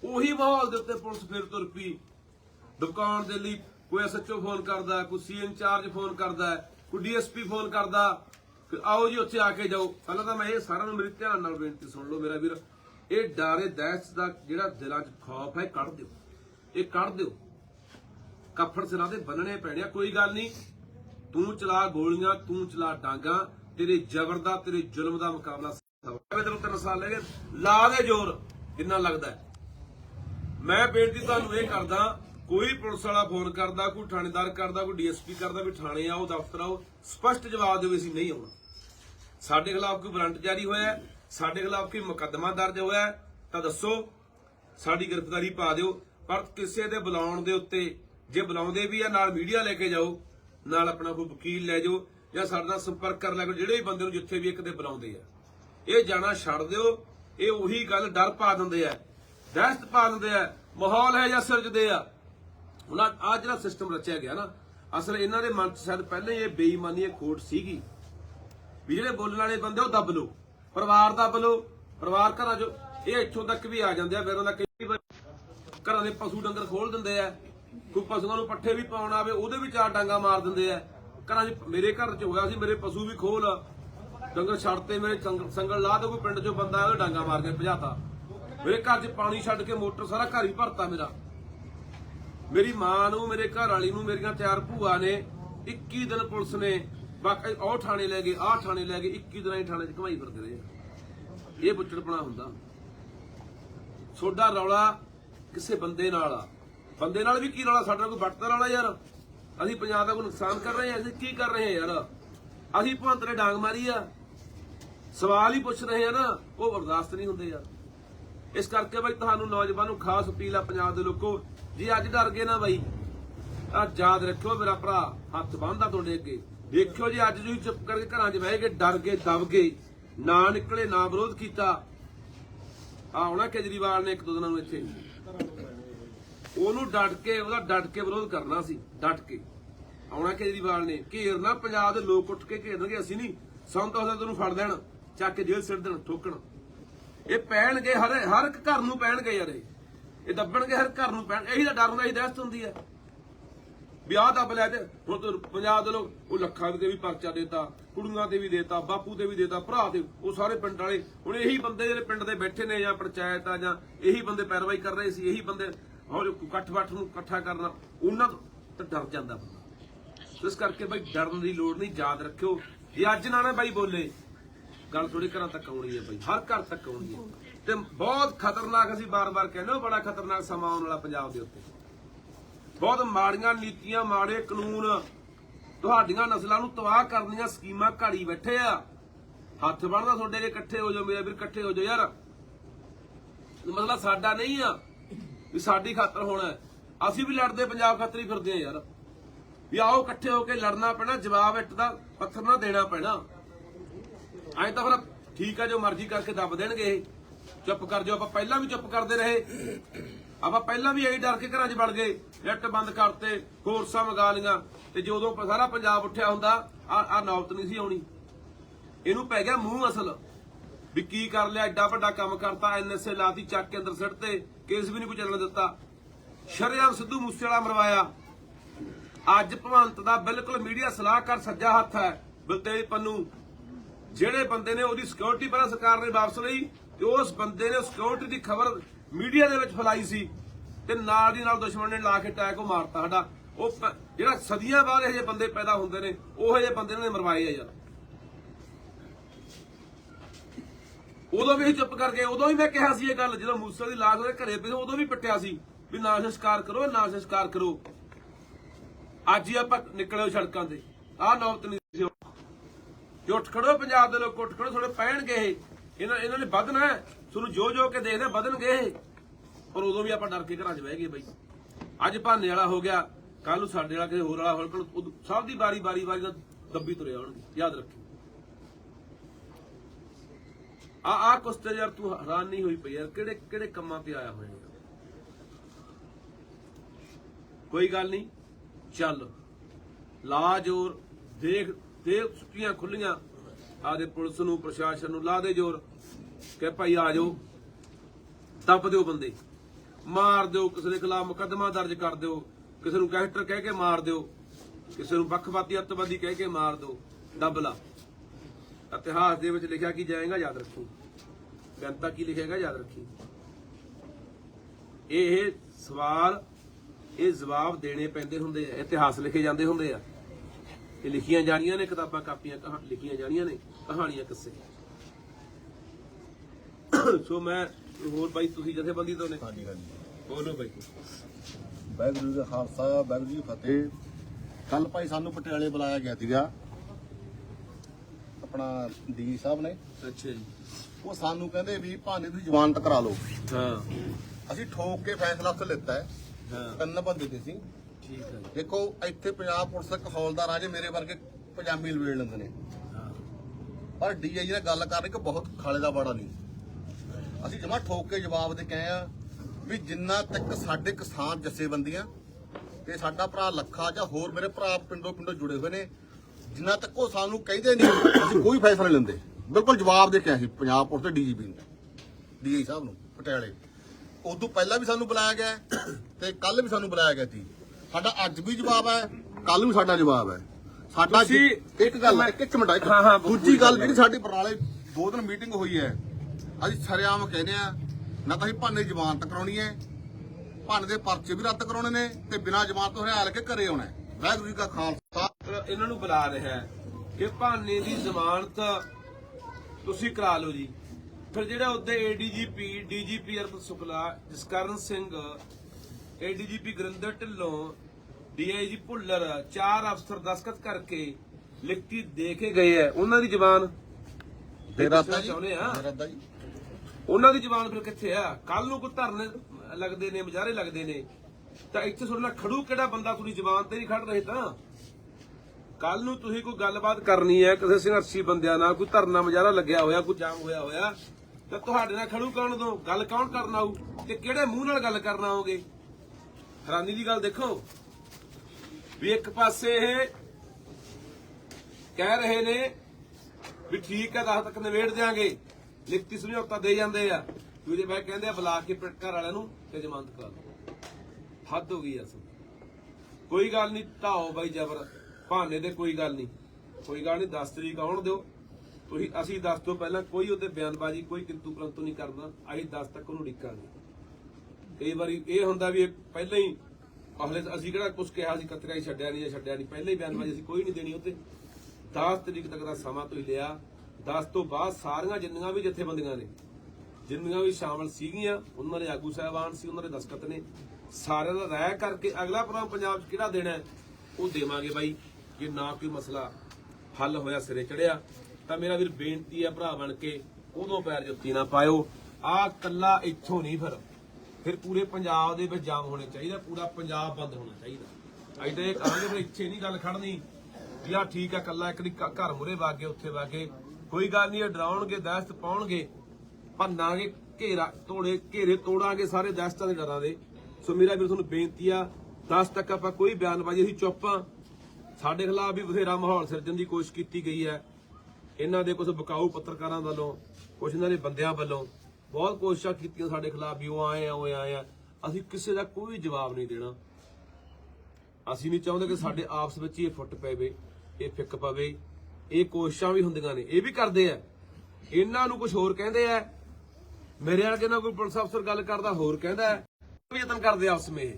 ਉਹੀ ਮਾਹੌਲ ਦੇ ਉੱਤੇ ਪੁਲਿਸ ਫਿਰ ਤੁਰ ਪਈ। ਦੁਕਾਨ ਦੇ ਲਈ ਕੋਈ ਐਸਐਚਓ ਫੋਨ ਕਰਦਾ, ਕੋਈ ਸੀ ਇੰਚਾਰਜ ਫੋਨ ਕਰਦਾ, ਕੋਈ ਡੀਐਸਪੀ ਫੋਨ ਕਰਦਾ ਆਓ ਜੀ ਉੱਥੇ ਆ ਕੇ ਜਾਓ। ਪਹਿਲਾਂ ਤਾਂ ਮੈਂ ਇਹ ਸਾਰਿਆਂ ਨੂੰ ਮੇਰੀ ਧਿਆਨ ਨਾਲ ਬੇਨਤੀ ਸੁਣ ਲਓ ਮੇਰਾ ਵੀਰ। ਇਹ ਡਾਰੇ ਦਹਿਸ਼ਤ ਦਾ ਜਿਹੜਾ ਦਿਲਾਂ 'ਚ ਖੌਫ ਹੈ ਕੱਢ ਦਿਓ। ਇਹ ਕੱਢ ਦਿਓ। ਕੱਫੜ ਸਿਰਾਂ ਦੇ ਬੰਨਣੇ ਪੈਣੇ ਆ, ਕੋਈ ਗੱਲ ਨਹੀਂ। ਤੂੰ ਚਲਾ ਗੋਲੀਆਂ, ਤੂੰ ਚਲਾ ਡਾਂਗਾ, ਤੇਰੇ ਜ਼ਬਰ ਦਾ, ਤੇਰੇ ਜ਼ੁਲਮ ਦਾ ਮੁਕਾਬਲਾ ਸਭ ਤੈਨੂੰ ਤਿੰਨ ਸਾਲ ਲੈ ਗਏ। ਲਾ ਦੇ ਜ਼ੋਰ ਕਿੰਨਾ ਲੱਗਦਾ ਮੈਂ ਬੇਨਤੀ ਤੁਹਾਨੂੰ ਇਹ ਕਰਦਾ ਕੋਈ ਪੁਲਿਸ ਵਾਲਾ ਫੋਨ ਕਰਦਾ, ਕੋਈ ਥਾਣੇਦਾਰ ਕਰਦਾ, ਕੋਈ ਡੀਐਸਪੀ ਕਰਦਾ ਵੀ ਥਾਣੇ ਆਓ, ਦਫ਼ਤਰ ਆਓ, ਸਪਸ਼ਟ ਜਵਾਬ ਦਿਓ ਅਸੀਂ ਨਹੀਂ ਆਉਣਾ। ਸਾਡੇ ਖਿਲਾਫ ਕੋਈ ਵਾਰੰਟ ਜਾਰੀ ਹੋਇਆ ਸਾਡੇ ਖਿਲਾਫ ਕੋਈ ਮੁਕੱਦਮਾ ਦਰਜ ਹੋਇਆ ਤਾਂ ਦੱਸੋ, ਸਾਡੀ ਗ੍ਰਿਫਤਾਰੀ ਪਾ ਦਿਓ। ਪਰ ਕਿਸੇ ਦੇ ਬੁਲਾਉਣ ਦੇ ਉੱਤੇ, ਜੇ ਬੁਲਾਉਂਦੇ ਵੀ ਆ, ਨਾਲ ਮੀਡੀਆ ਲੈ ਕੇ ਜਾਓ, ਨਾਲ ਆਪਣਾ ਕੋਈ ਵਕੀਲ ਲੈ ਜਾਓ, ਜਾਂ ਸਾਡੇ ਨਾਲ ਸੰਪਰਕ ਕਰ ਲੈ ਕਰੋ ਜਿਹੜੇ ਵੀ ਬੰਦੇ ਨੂੰ ਜਿੱਥੇ ਵੀ ਇੱਕ ਦੇ ਬੁਲਾਉਂਦੇ ਆ। ਇਹ ਜਾਣਾ ਛੱਡ ਦਿਓ, ਇਹ ਉਹੀ ਗੱਲ ਡਰ ਪਾ ਦਿੰਦੇ ਆ, ਦਹਿਸ਼ਤ ਪਾ ਦਿੰਦੇ ਆ, ਮਾਹੌਲ ਹੈ ਜਾਂ ਸਿਰਜਦੇ ਆ ਹੁਣ ਆ ਜਿਹੜਾ ਸਿਸਟਮ ਰਚਿਆ ਗਿਆ ਨਾ, ਅਸਲ ਇਹਨਾਂ ਦੇ ਮਨ 'ਚ ਸ਼ਾਇਦ ਪਹਿਲਾਂ ਹੀ ਇਹ ਬੇਈਮਾਨੀ ਇਹ ਖੋਟ ਸੀਗੀ ਵੀ ਜਿਹੜੇ ਬੋਲਣ ਵਾਲੇ ਬੰਦੇ ਉਹ ਦੱਬ ਲਓ। ਪਰਿਵਾਰ ਦੱਬ ਲਓ। ਪਰਿਵਾਰ ਘਰਾਂ 'ਚ ਇਹ ਇੱਥੋਂ ਤੱਕ ਵੀ ਆ ਜਾਂਦੇ ਆ, ਫਿਰ ਉਹਨਾਂ ਕਈ ਵਾਰ ਘਰਾਂ ਦੇ ਪਸ਼ੂ ਡੰਗਰ ਖੋਲ ਦਿੰਦੇ ਆ। ਕੋਈ ਪਸ਼ੂਆਂ ਨੂੰ ਪੱਠੇ ਵੀ ਪਾਉਣ ਆਵੇ, ਉਹਦੇ ਵੀ ਚਾਰ ਡਾਂਗਾ ਮਾਰ ਦਿੰਦੇ ਆ। ਘਰਾਂ 'ਚ ਮੇਰੇ ਘਰ 'ਚ ਹੋਇਆ ਸੀ, ਮੇਰੇ ਪਸ਼ੂ ਵੀ ਖੋਲ। ਡੰਗਰ ਛੱਡਤੇ ਮੇਰੇ ਸੰਗਲ ਲਾ ਤੇ ਕੋਈ ਪਿੰਡ 'ਚੋਂ ਬੰਦਾ ਉਹ ਡਾਂਗਾ ਮਾਰ ਕੇ ਭਜਾਤਾ। ਮੇਰੇ ਘਰ 'ਚ ਪਾਣੀ ਛੱਡ ਕੇ ਮੋਟਰ ਸਾਰਾ ਘਰ ਹੀ ਭਰਤਾ ਮੇਰਾ। ਮੇਰੀ ਮਾਂ ਨੂੰ, ਮੇਰੇ ਘਰ ਵਾਲੀ ਨੂੰ, ਮੇਰੀਆਂ ਚਾਰ ਭੂਆ ਨੇ 21 ਦਿਨ ਪੁਲਿਸ ਨੇ ਬਾਕੀ ਉਹ ਥਾਣੇ ਲੈ ਗਏ, ਆਹ ਥਾਣੇ ਲੈ ਗਏ 21 ਦਿਨਾਂ ਹੀ ਥਾਣੇ 'ਚ ਘਮਾਈ ਫਿਰਦੇ ਰਹੇ ਇਹ ਬੁੱਚੜਪਣਾ ਹੁੰਦਾ। ਸੋਡਾ ਰੌਲਾ ਕਿਸੇ ਬੰਦੇ ਨਾਲ ਆ। ਬੰਦੇ ਨਾਲ ਵੀ ਕੀ ਰੌਲਾ? ਸਾਡੇ ਨਾਲ ਕੋਈ ਵੱਟਦਾ ਰੌਲਾ ਯਾਰ? ਅਸੀਂ ਪੰਜਾਬ ਦਾ ਕੋਈ ਨੁਕਸਾਨ ਕਰ ਰਹੇ ਹਾਂ, ਅਸੀਂ ਕੀ ਕਰ ਰਹੇ ਹਾਂ ਯਾਰ? ਅਸੀਂ ਭਵੰਤ ਨੇ ਡਾਂਗ ਮਾਰੀ ਆ। ਸਵਾਲ ਹੀ ਪੁੱਛ ਰਹੇ ਆ ਨਾ, ਉਹ ਬਰਦਾਸ਼ਤ ਨਹੀਂ ਹੁੰਦੇ ਯਾਰ। ਇਸ ਕਰਕੇ ਬਈ ਤੁਹਾਨੂੰ ਨੌਜਵਾਨ ਨੂੰ ਖਾਸ ਅਪੀਲ ਆ ਪੰਜਾਬ ਦੇ ਲੋਕੋ ਜੇ, ਅੱਜ ਡਰ ਗਏ ਨਾ ਬਾਈ। ਆ ਯਾਦ ਰੱਖਿਓ ਮੇਰਾ ਭਰਾ, ਹੱਥ ਬੰਨਦਾ ਤੁਹਾਡੇ ਅੱਗੇ। ਦੇਖਿਓ ਜੀ, ਅੱਜ ਤੁਸੀਂ ਚੁੱਪ ਕਰਕੇ ਘਰਾਂ 'ਚ ਬਹਿ ਕੇ ਡਰ ਗਏ, ਦਬ ਗਏ। ਨਾ ਨਿਕਲੇ, ਨਾ ਵਿਰੋਧ ਕੀਤਾ। ਆ ਆਉਣਾ ਕੇਜਰੀਵਾਲ ਨੇ ਇੱਕ ਦੋ ਦਿਨਾਂ ਨੂੰ ਇੱਥੇ। ਉਹਨੂੰ ਡਟ ਕੇ, ਉਹਦਾ ਡਟ ਕੇ ਵਿਰੋਧ ਕਰਨਾ ਸੀ, ਡਟ ਕੇ। ਆਉਣਾ ਕੇਜਰੀਵਾਲ ਨੇ। ਘੇਰਨਾ ਪੰਜਾਬ ਦੇ ਲੋਕ ਉੱਠ ਕੇ ਘੇਰਨਗੇ, ਅਸੀਂ ਨਹੀਂ। ਸੰਤ ਉਹਦਾ ਤੈਨੂੰ ਫੜ ਦੇਣ ਚੱਕ ਕੇ ਜੇਲ੍ਹ ਸਿੱਟ ਦੇਣ, ਠੋਕਣ। ਇਹ ਪੈਣਗੇ ਹਰ ਹਰ ਇੱਕ ਘਰ ਨੂੰ ਪੈਣਗੇ ਯਾਰ ਇਹ। ਇਹ ਦੱਬਣਗੇ ਹਰ ਘਰ ਨੂੰ ਪੈਣ ਇਹੀ ਤਾਂ ਡਰ ਹੁੰਦਾ, ਇਹੀ ਦਹਿਸ਼ਤ ਹੁੰਦੀ ਹੈ ਵਿਆਹ ਦੱਬ ਲਿਆ ਤੇ ਹੁਣ ਪੰਜਾਬ ਦੇ ਲੋਕ ਉਹ ਲੱਖਾਂ ਦੇ ਵੀ ਪਰਚਾ ਦੇਤਾ, ਕੁੜੀਆਂ ਤੇ ਵੀ ਦੇਤਾ, ਬਾਪੂ ਤੇ ਵੀ ਦੇਤਾ, ਭਰਾ ਤੇ ਉਹ ਸਾਰੇ ਪਿੰਡ ਵਾਲੇ, ਹੁਣ ਇਹੀ ਬੰਦੇ ਜਿਹੜੇ ਪਿੰਡ ਦੇ ਬੈਠੇ ਨੇ ਜਾਂ ਪੰਚਾਇਤ ਆ ਜਾਂ ਇਹੀ ਬੰਦੇ ਪੈਰਵਾਈ ਕਰ ਰਹੇ ਸੀ, ਇਹੀ ਬੰਦੇ, ਹੋਰ ਇਕੱਠ ਬੱਠ ਨੂੰ ਇਕੱਠਾ ਕਰਨਾ, ਉਹਨਾਂ ਤੋਂ ਡਰ ਜਾਂਦਾ ਬੰਦਾ। ਇਸ ਕਰਕੇ ਬਾਈ ਡਰਨ ਦੀ ਲੋੜ ਨਹੀਂ, ਯਾਦ ਰੱਖਿਓ। ਜੇ ਅੱਜ ਨਾ ਨਾ ਬਾਈ ਬੋਲੇ। ਗੱਲ ਥੋੜੀ ਘਰਾਂ ਤੱਕ ਆਉਣੀ ਹੈ ਬਾਈ, ਹਰ ਘਰ ਤੱਕ ਆਉਣੀ ਹੈ ਤੇ ਬਹੁਤ ਖਤਰਨਾਕ ਅਸੀਂ ਬਾਰ-ਬਾਰ ਕਹਿੰਦੇ ਹਾਂ ਬੜਾ ਖਤਰਨਾਕ ਸਮਾਂ ਆਉਣ ਵਾਲਾ ਪੰਜਾਬ ਦੇ ਉੱਤੇ। ਬਹੁਤ ਮਾੜੀਆਂ ਨੀਤੀਆਂ, ਮਾੜੇ ਕਾਨੂੰਨ ਤੁਹਾਡੀਆਂ ਨਸਲਾਂ ਨੂੰ ਤਬਾਹ ਕਰਨ ਦੀਆਂ ਸਕੀਮਾਂ ਘੜੀ ਬੈਠੇ ਆ। ਹੱਥ ਬਣਦਾ ਤੁਹਾਡੇ ਦੇ ਇਕੱਠੇ ਹੋ ਜਾਓ, ਮੇਰੇ ਵੀਰ ਇਕੱਠੇ ਹੋ ਜਾਓ ਯਾਰ। ਮਸਲਾ ਸਾਡਾ ਨਹੀਂ ਆ ਵੀ ਸਾਡੀ ਖਾਤਰ ਹੋਣਾ ਅਸੀਂ ਵੀ ਲੜਦੇ, ਪੰਜਾਬ ਖਾਤਰ ਹੀ ਫਿਰਦੇ ਆ ਯਾਰ। ਵੀ ਆਓ ਇਕੱਠੇ ਹੋ ਕੇ ਲੜਨਾ ਪੈਣਾ, ਜਵਾਬ ਇੱਟ ਦਾ, ਪੱਥਰ ਨਾ ਦੇਣਾ ਪੈਣਾ। ਐਂ ਤਾਂ ਫਿਰ ਠੀਕ ਆ, ਜੋ ਮਰਜ਼ੀ ਕਰਕੇ ਦੱਬ ਦੇਣਗੇ ਇਹ। ਚੁੱਪ ਕਰ ਜਾਓ, ਆਪਾਂ ਪਹਿਲਾਂ ਵੀ ਚੁੱਪ ਕਰਦੇ ਰਹੇ। ਆਪਾਂ ਪਹਿਲਾਂ ਵੀ ਇਹੀ ਡਰ ਕੇ ਘਰਾਂ 'ਚ ਵੜ ਗਏ ਨੈਟ ਬੰਦ ਕਰਤੇ ਫੋਰਸਾਂ ਮੰਗਾ ਲੀਆਂ ਤੇ ਜਦੋਂ ਸਾਰਾ ਪੰਜਾਬ ਉੱਠਿਆ ਹੁੰਦਾ, ਆ ਆ ਨੌਬਤ ਨਹੀਂ ਸੀ ਆਉਣੀ। ਇਹਨੂੰ ਪੈ ਗਿਆ ਮੂੰਹ ਅਸਲ। ਵੀ ਕੀ ਕਰ ਲਿਆ, ਐਡਾ ਵੱਡਾ ਕੰਮ ਕਰਤਾ ਐਨਐਸਏ ਲਾਤੀ, ਚੱਕ ਕੇ ਅੰਦਰ ਸਿੱਟ ਤੇ, ਕੇਸ ਵੀ ਨਹੀਂ ਕੋਈ ਚੱਲਣ ਦਿੱਤਾ। ਸ਼ਰੇਆਮ ਸਿੱਧੂ ਮੂਸੇਵਾਲਾ ਮਰਵਾਇਆ। ਅੱਜ ਭਵੰਤ ਦਾ ਬਿਲਕੁਲ ਮੀਡੀਆ ਸਲਾਹਕਾਰ ਸੱਜਾ ਹੱਥ ਹੈ, ਬਲਤੇਜ ਪੰਨੂ। ਜਿਹੜੇ ਬੰਦੇ ਨੇ ਉਹਦੀ ਸਿਕਿਉਰਿਟੀ ਪਹਿਲਾਂ ਸਰਕਾਰ ਨੇ ਵਾਪਸ ਲਈ ਤੇ ਉਸ ਬੰਦੇ ਨੇ ਸਿਕਿਉਰਿਟੀ ਦੀ ਖਬਰ ਮੀਡੀਆ ਦੇ ਵਿੱਚ ਫੈਲਾਈ ਸੀ ਤੇ ਨਾਲ ਦੀ ਨਾਲ ਦੁਸ਼ਮਣ ਨੇ ਲਾ ਕੇ ਟੈਕ ਉਹ ਮਾਰਤਾ ਸਾਡਾ। ਉਹ ਜਿਹੜਾ ਸਦੀਆਂ ਬਾਅਦ ਇਹ ਜਿਹੇ ਬੰਦੇ ਪੈਦਾ ਹੁੰਦੇ ਨੇ, ਉਹ ਜਿਹੇ ਬੰਦੇ ਨੇ ਮਰਵਾਏ ਆ ਯਾਰ। ਉਦੋਂ ਵੀ ਚੁੱਪ ਕਰ ਗਏ ਉਦੋਂ ਵੀ ਮੈਂ ਕਿਹਾ ਸੀ ਇਹ ਗੱਲ, ਜਦੋਂ ਮੂਸੇ ਦੀ ਲਾਸ਼ ਉਹਦੇ ਘਰੇ ਪਈ ਉਦੋਂ ਵੀ ਪਿੱਟਿਆ ਸੀ ਵੀ ਨਾ ਸੰਸਕਾਰ ਕਰੋ, ਨਾ ਸੰਸਕਾਰ ਕਰੋ। ਅੱਜ ਹੀ ਆਪਾਂ ਨਿਕਲੇ ਸੜਕਾਂ ਤੇ। ਆਹ ਨੌਬਤ ਨਹੀਂ ਸੀ ਉੱਠ ਖੜੋ ਪੰਜਾਬ ਦੇ ਲੋਕ, ਉੱਠ ਖੜੋ ਥੋੜੇ ਪੈਣਗੇ ਇਹ। ਇਹਨਾਂ ਇਹਨਾਂ ਨੇ ਵਧਣਾ ਤੁਹਾਨੂੰ ਜੋ ਜੋ ਕੇ ਦੇਖਦੇ ਵਧਣਗੇ ਇਹ। ਪਰ ਉਦੋਂ ਵੀ ਆਪਾਂ ਡਰ ਕੇ ਘਰਾਂ 'ਚ ਬਹਿ ਗਏ ਬਈ। ਅੱਜ ਭਾਨੇ ਵਾਲਾ ਹੋ ਗਿਆ ਕੱਲ ਨੂੰ ਸਾਡੇ ਵਾਲਾ ਕਿਸੇ ਹੋਰ ਵਾਲਾ ਹੋਣ, ਪਰ ਸਭ ਦੀ ਵਾਰੀ ਵਾਰੀ ਵਾਰੀ ਨਾਲ ਦੱਬੀ ਤੁਰੇ ਆਉਣਗੇ। ਯਾਦ ਰੱਖੀ ਆ ਆ ਕੁਛ ਤੇ ਯਾਰ ਤੂੰ ਹੈਰਾਨ ਨਹੀਂ ਹੋਈ ਪਈ ਯਾਰ, ਕਿਹੜੇ ਕਿਹੜੇ ਕੰਮਾਂ ਤੇ ਆਇਆ ਹੋਇਆ ਕੋਈ ਗੱਲ ਨਹੀਂ, ਚੱਲ। ਲਾ ਜੋਰ ਦੇਖ ਦੇਖ ਸੁੱਕੀਆਂ ਖੁੱਲੀਆਂ। ਆਦੇ ਪੁਲਿਸ ਨੂੰ, ਪ੍ਰਸ਼ਾਸਨ ਨੂੰ, ਲਾ ਦੇ ਜੋਰ। ਕਿ ਭਾਈ ਆ ਜਾਓ ਦੱਬ ਦਿਓ ਬੰਦੇ। ਮਾਰ ਦਿਓ ਕਿਸੇ ਦੇ ਖਿਲਾਫ ਮੁਕੱਦਮਾ ਦਰਜ ਕਰ ਦਿਓ। ਕਿਸੇ ਨੂੰ ਗੈਂਗਸਟਰ ਕਹਿ ਕੇ ਮਾਰ ਦਿਓ। ਕਿਸੇ ਨੂੰ ਵੱਖਵਾਦੀ ਅੱਤਵਾਦੀ ਕਹਿ ਕੇ ਮਾਰ ਦਿਓ। ਦੱਬ ਲਾ। ਇਤਿਹਾਸ ਦੇ ਵਿੱਚ ਲਿਖਿਆ ਕੀ ਜਾਏਗਾ, ਯਾਦ ਰੱਖੀ। ਗਣਤਾ ਕੀ ਲਿਖੇਗਾ, ਯਾਦ ਰੱਖੀ। ਇਹ ਸਵਾਲ, ਇਹ ਜਵਾਬ ਦੇਣੇ ਪੈਂਦੇ ਹੁੰਦੇ ਆ। ਇਤਿਹਾਸ ਲਿਖੇ ਜਾਂਦੇ ਹੁੰਦੇ ਆ। ਇਹ ਲਿਖੀਆਂ ਜਾਣੀਆਂ ਨੇ ਕਿਤਾਬਾਂ ਕਾਪੀਆਂ, ਕਹਾ- ਲਿਖੀਆਂ ਜਾਣੀਆਂ ਨੇ ਕਹਾਣੀਆਂ ਕਿੱਸੇ। ਸੋ ਮੈਂ ਹੋਰ ਬਾਈ ਤੁਸੀਂ ਜਥੇਬੰਦੀ ਤੋਂ ਨੇ। ਹਾਂਜੀ ਹਾਂਜੀ। ਬੋਲੋ ਬਾਈ। ਵਾਹਿਗੁਰੂ ਜੀ ਦਾ ਖਾਲਸਾ ਵਾਹਿਗੁਰੂ ਜੀ ਫਤਿਹ। ਕੱਲ ਭਾਈ ਸਾਨੂੰ ਪਟਿਆਲੇ ਬੁਲਾਇਆ ਗਿਆ ਸੀਗਾ। ਆਪਣਾ ਡੀ ਸਾਹਿਬ ਨੇ। ਅੱਛਾ ਜੀ। ਉਹ ਸਾਨੂੰ ਕਹਿੰਦੇ ਵੀ ਭਾਨੇ ਤੁਸੀਂ ਜ਼ਮਾਨਤ ਕਰਾ ਲਓ। ਹਾਂ। ਅਸੀਂ ਠੋਕ ਕੇ ਫੈਸਲਾ ਉੱਥੇ ਲਿੱਤਾ ਹੈ। ਹਾਂ। ਤਿੰਨ ਬੰਦੇ ਤੇ ਸੀ। ਠੀਕ ਹੈ ਜੀ। ਦੇਖੋ ਇੱਥੇ ਪੰਜਾਬ ਪੁਲਿਸ ਦਾ ਇੱਕ ਹੌਲਦਾਰ ਆ ਜੇ ਮੇਰੇ ਵਰਗੇ ਪੰਜਾਬੀ ਲਵੇੜ ਲੈਂਦੇ ਨੇ। ਹਾਂ। ਪਰ ਡੀਆਈ ਨੇ ਗੱਲ ਕਰ ਰਹੀ ਕਿ ਬਹੁਤ ਖਾਲੇ ਦਾ ਬਾੜਾ ਨਹੀਂ। ਅਸੀਂ ਜਮਾ ਠੋਕ ਕੇ ਜਵਾਬ ਦੇ ਕਹੇ ਆ ਵੀ ਜਿੰਨਾ ਤੱਕ ਸਾਡੇ ਕਿਸਾਨ ਜਥੇਬੰਦੀਆਂ ਤੇ ਸਾਡਾ ਭਰਾ ਲੱਖਾ ਜਾਂ ਹੋਰ ਮੇਰੇ ਭਰਾ ਪਿੰਡੋਂ ਪਿੰਡੋਂ ਜੁੜੇ ਹੋਏ ਨੇ ਜਿੰਨਾ ਤੱਕ ਉਹ ਸਾਨੂੰ ਕਹਿੰਦੇ ਨਹੀਂ ਅਸੀਂ ਕੋਈ ਫੈਸਲਾ ਨਹੀਂ ਲੈਂਦੇ। ਬਿਲਕੁਲ ਜਵਾਬ ਦੇ ਕੇ ਅਸੀਂ ਪੰਜਾਬ ਪੁਲਿਸ ਤੇ ਡੀਜੀਪੀ ਨੂੰ ਡੀਆਈ ਸਾਹਿਬ ਨੂੰ ਪਟਿਆਲੇ। ਉਦੋਂ ਪਹਿਲਾਂ ਵੀ ਸਾਨੂੰ ਬੁਲਾਇਆ ਗਿਆ ਤੇ ਕੱਲ ਵੀ ਸਾਨੂੰ ਬੁਲਾਇਆ ਗਿਆ ਸੀ ਸਾਡਾ ਅੱਜ ਵੀ ਜਵਾਬ ਹੈ ਕੱਲ ਵੀ ਸਾਡਾ ਜਵਾਬ ਹੈ। ਸਾਡਾ ਇੱਕ ਗੱਲ ਇੱਕ ਮਿੰਟ ਇੱਕ ਹਾਂ, ਹਾਂ, ਦੂਜੀ ਗੱਲ ਜਿਹੜੀ ਸਾਡੀ ਬਰਨਾਲੇ ਦੋ ਦਿਨ ਮੀਟਿੰਗ ਹੋਈ ਹੈ ਅਸੀਂ ਸਰੇਆਮ ਕਹਿੰਦੇ ਆ ਨਾ ਤਾਂ ਅਸੀਂ ਭਾਨੇ ਜ਼ਮਾਨਤ ਕਰਾਉਣੀ ਹੈ ਭਾਨੇ ਦੇ ਪਰਚੇ ਵੀ ਰੱਦ ਕਰਾਉਣੇ ਨੇ ਤੇ ਬਿਨਾਂ ਜ਼ਮਾਨਤ ਤੋਂ ਹਰਿਆ ਲੈ ਕੇ ਘਰੇ ਆਉਣਾ ਵਾਹਿਗੁਰੂ ਜੀ ਕਾ ਖਾਲਸਾ। ਇਹਨਾਂ ਨੂੰ ਬੁਲਾ ਰਿਹਾ ਹੈ ਕਿ ਭਾਨੇ ਦੀ ਜ਼ਮਾਨਤ ਤੁਸੀਂ ਕਰਾ ਲਓ ਜੀ। ਫਿਰ ਜਿਹੜਾ ਉਹਦੇ ADGP DGP Arpit Shukla Jaskaran Singh ADGP Gurinder Dhillon DIG Bhullar ਚਾਰ ਅਫਸਰ ਦਸਖਤ ਕਰਕੇ ਲਿਖਤੀ ਦੇ ਕੇ ਗਏ ਹੈ ਉਹਨਾਂ ਦੀ ਜ਼ਬਾਨ ਮੇਰਾ ਪੁੱਛਣਾ ਚਾਹੁੰਦੇ ਆ? ਮੇਰਾ ਜੀ। ਉਹਨਾਂ ਦੀ ਜ਼ਬਾਨ ਫਿਰ ਕਿੱਥੇ ਆ? ਕੱਲ ਨੂੰ ਕੋਈ ਧਰਨੇ ਲੱਗਦੇ ਨੇ, ਮੁਜ਼ਾਹਰੇ ਲੱਗਦੇ ਨੇ, ਤਾਂ ਇੱਥੇ ਤੁਹਾਡੇ ਨਾਲ ਖੜੂ ਕਿਹੜਾ ਬੰਦਾ ਤੁਸੀਂ ਜ਼ਬਾਨ ਤੇ ਨਹੀਂ ਖੜ ਰਹੇ ਤਾਂ? ਕੱਲ ਨੂੰ ਤੁਸੀਂ ਕੋਈ ਗੱਲਬਾਤ ਕਰਨੀ ਹੈ, ਕਿਸੇ ਸੰਘਰਸ਼ੀ ਬੰਦਿਆਂ ਨਾਲ, ਕੋਈ ਧਰਨਾ ਮੁਜ਼ਾਹਰਾ ਲੱਗਿਆ ਹੋਇਆ, ਕੋਈ ਜਾਮ ਹੋਇਆ ਹੋਇਆ, ਤਾਂ ਤੁਹਾਡੇ ਨਾਲ ਖੜੂ ਕੌਣ ਦੋ ਗੱਲ ਕੌਣ ਕਰਨ ਆਊ? ਤੇ ਕਿਹੜੇ ਮੂੰਹ ਨਾਲ ਗੱਲ ਕਰਨ ਆਓਗੇ? ਹੈਰਾਨੀ ਦੀ ਗੱਲ ਦੇਖੋ। ਵੀ ਇੱਕ ਪਾਸੇ ਇਹ ਕਹਿ ਰਹੇ ਨੇ ਵੀ ਠੀਕ ਹੈ 10 ਤੱਕ ਨਿਬੇੜ ਦਿਆਂਗੇ। ਲਿਖਤੀ ਸਮਝੌਤਾ ਦੇ ਜਾਂਦੇ ਆ। ਦੂਜੇ ਬਾਈ ਕਹਿੰਦੇ ਆ ਬੁਲਾ ਕੇ ਘਰ ਵਾਲਿਆਂ ਨੂੰ ਤੇ ਜ਼ਮਾਨਤ ਕਰਾ ਦਿਓ ਹੱਦ ਹੋ ਗਈ ਅਸ ਕੋਈ ਗੱਲ ਨਹੀਂ ਢਾਓ ਬਾਈ ਜਬਰ। ਭਾਨੇ ਦੇ ਕੋਈ ਗੱਲ ਨਹੀਂ। ਕੋਈ ਗੱਲ ਨਹੀਂ 10 ਤਰੀਕ ਆਉਣ ਦਿਓ। ਤੁਸੀਂ, ਅਸੀਂ 10 ਤੋਂ ਪਹਿਲਾਂ, ਕੋਈ ਉਹਦੇ ਬਿਆਨਬਾਜ਼ੀ, ਕੋਈ ਕਿੰਤੂ ਪਰੰਤੂ ਨਹੀਂ ਕਰਨਾ ਅਸੀਂ 10 ਤੱਕ ਉਹਨੂੰ ਡਿੱਕਾਂਗੇ ਕਈ ਵਾਰੀ ਇਹ ਹੁੰਦਾ ਵੀ ਇਹ ਪਹਿਲਾਂ ਹੀ ਹਲੇ ਅਸੀਂ ਕਿਹੜਾ ਕੁਝ ਕਿਹਾ ਸੀ ਕਤਰਾ ਹੀ ਛੱਡਿਆ ਨਹੀਂ ਜਾਂ ਛੱਡਿਆ ਨਹੀਂ। ਪਹਿਲਾਂ ਹੀ ਬਿਆਨਬਾਜ਼ੀ ਅਸੀਂ ਕੋਈ ਨਹੀਂ ਦੇਣੀ ਉੱਤੇ। 10 ਤਰੀਕ ਤੱਕ ਦਾ ਸਮਾਂ ਤੁਸੀਂ ਲਿਆ। 10 ਤੋਂ ਬਾਅਦ ਸਾਰੀਆਂ ਜਿੰਨੀਆਂ ਵੀ ਜਥੇਬੰਦੀਆਂ ਨੇ, ਜਿੰਨੀਆਂ ਵੀ ਸ਼ਾਮਲ ਸੀਗੀਆਂ, ਉਹਨਾਂ ਦੇ ਆਗੂ ਸਾਹਿਬਾਨ ਸੀ, ਉਹਨਾਂ ਦੇ ਦਸਖਤ ਨੇ, ਸਾਰਿਆਂ ਦਾ ਰਾਇ ਕਰਕੇ ਅਗਲਾ ਪ੍ਰੋਗਰਾਮ ਪੰਜਾਬ 'ਚ ਕਿਹੜਾ ਦੇਣਾ ਉਹ ਦੇਵਾਂਗੇ ਬਾਈ। ਜੇ ਨਾ ਕੋਈ ਮਸਲਾ ਹੱਲ ਹੋਇਆ, ਸਿਰੇ ਚੜਿਆ, ਤਾਂ ਮੇਰਾ ਵੀਰ ਬੇਨਤੀ ਹੈ ਭਰਾ ਬਣ ਕੇ ਉਦੋਂ ਪੈਰ ਜੁੱਤੀ ਨਾ ਪਾਇਓ। ਆ ਕੱਲਾ ਇੱਥੋਂ ਨਹੀਂ ਫਿਰ। ਫਿਰ ਪੂਰੇ ਪੰਜਾਬ ਦੇ ਵਿੱਚ ਜਾਮ ਹੋਣੇ ਚਾਹੀਦਾ, ਪੂਰਾ ਪੰਜਾਬ ਬੰਦ ਹੋਣਾ ਚਾਹੀਦਾ। ਅਸੀਂ ਤਾਂ ਇਹ ਕਹਾਂਗੇ, ਫਿਰ ਇੱਥੇ ਨਹੀਂ ਗੱਲ ਖੜਨੀ ਵੀ ਆ ਠੀਕ ਆ ਕੱਲਾ ਇੱਕ ਦੀ ਘਰ ਮੁਰੇ ਵਾਗੇ, ਉੱਥੇ ਵਾਗੇ। ਕੋਈ ਗੱਲ ਨਹੀਂ ਡਰਾਉਣਗੇ, ਦਹਿਸ਼ਤ ਪਾਉਣਗੇ। ਭੰਨਾਂਗੇ ਘੇਰਾ ਤੋੜੇ, ਘੇਰੇ ਤੋੜਾਂਗੇ ਸਾਰੇ ਦਹਿਸ਼ਤਾਂ ਦੇ ਡਰਾਂ ਦੇ। ਸੋ ਮੇਰਾ ਵੀ ਤੁਹਾਨੂੰ ਬੇਨਤੀ ਆ 10 ਤੱਕ ਆਪਾਂ ਕੋਈ ਬਿਆਨਬਾਜ਼ੀ ਅਸੀਂ ਚੁੱਪ ਆ। ਸਾਡੇ ਖਿਲਾਫ ਵੀ ਬਥੇਰਾ ਮਾਹੌਲ ਸਿਰਜਣ ਦੀ ਕੋਸ਼ਿਸ਼ ਕੀਤੀ ਗਈ ਹੈ। ਇਹਨਾਂ ਦੇ ਕੁਝ ਬਕਾਊ ਪੱਤਰਕਾਰਾਂ ਵੱਲੋਂ ਕੁਝ ਇਹਨਾਂ ਦੇ ਬੰਦਿਆਂ ਵੱਲੋਂ ਬਹੁਤ ਕੋਸ਼ਿਸ਼ਾਂ ਕੀਤੀਆਂ ਸਾਡੇ ਖਿਲਾਫ ਵੀ, ਉਹ ਆਏ ਆ, ਉਹ ਆਏ ਆ। ਅਸੀਂ ਕਿਸੇ ਦਾ ਕੋਈ ਜਵਾਬ ਨਹੀਂ ਦੇਣਾ। ਅਸੀਂ ਨਹੀਂ ਚਾਹੁੰਦੇ ਕਿ ਸਾਡੇ ਆਪਸ ਵਿੱਚ ਹੀ ਇਹ ਫੁੱਟ ਪਵੇ ਇਹ ਫਿੱਕ ਪਵੇ। ਇਹ ਕੋਸ਼ਿਸ਼ਾਂ ਵੀ ਹੁੰਦੀਆਂ ਨੇ, ਇਹ ਵੀ ਕਰਦੇ ਆ। ਇਹਨਾਂ ਨੂੰ ਕੁਝ ਹੋਰ ਕਹਿੰਦੇ ਆ। ਮੇਰੇ ਵਰਗੇ ਨਾਲ ਕੋਈ ਪੁਲਿਸ ਅਫਸਰ ਗੱਲ ਕਰਦਾ, ਹੋਰ ਕਹਿੰਦਾ। ਹੈ ਵੀ ਯਤਨ ਕਰਦੇ ਆਪਸ ਵਿੱਚ।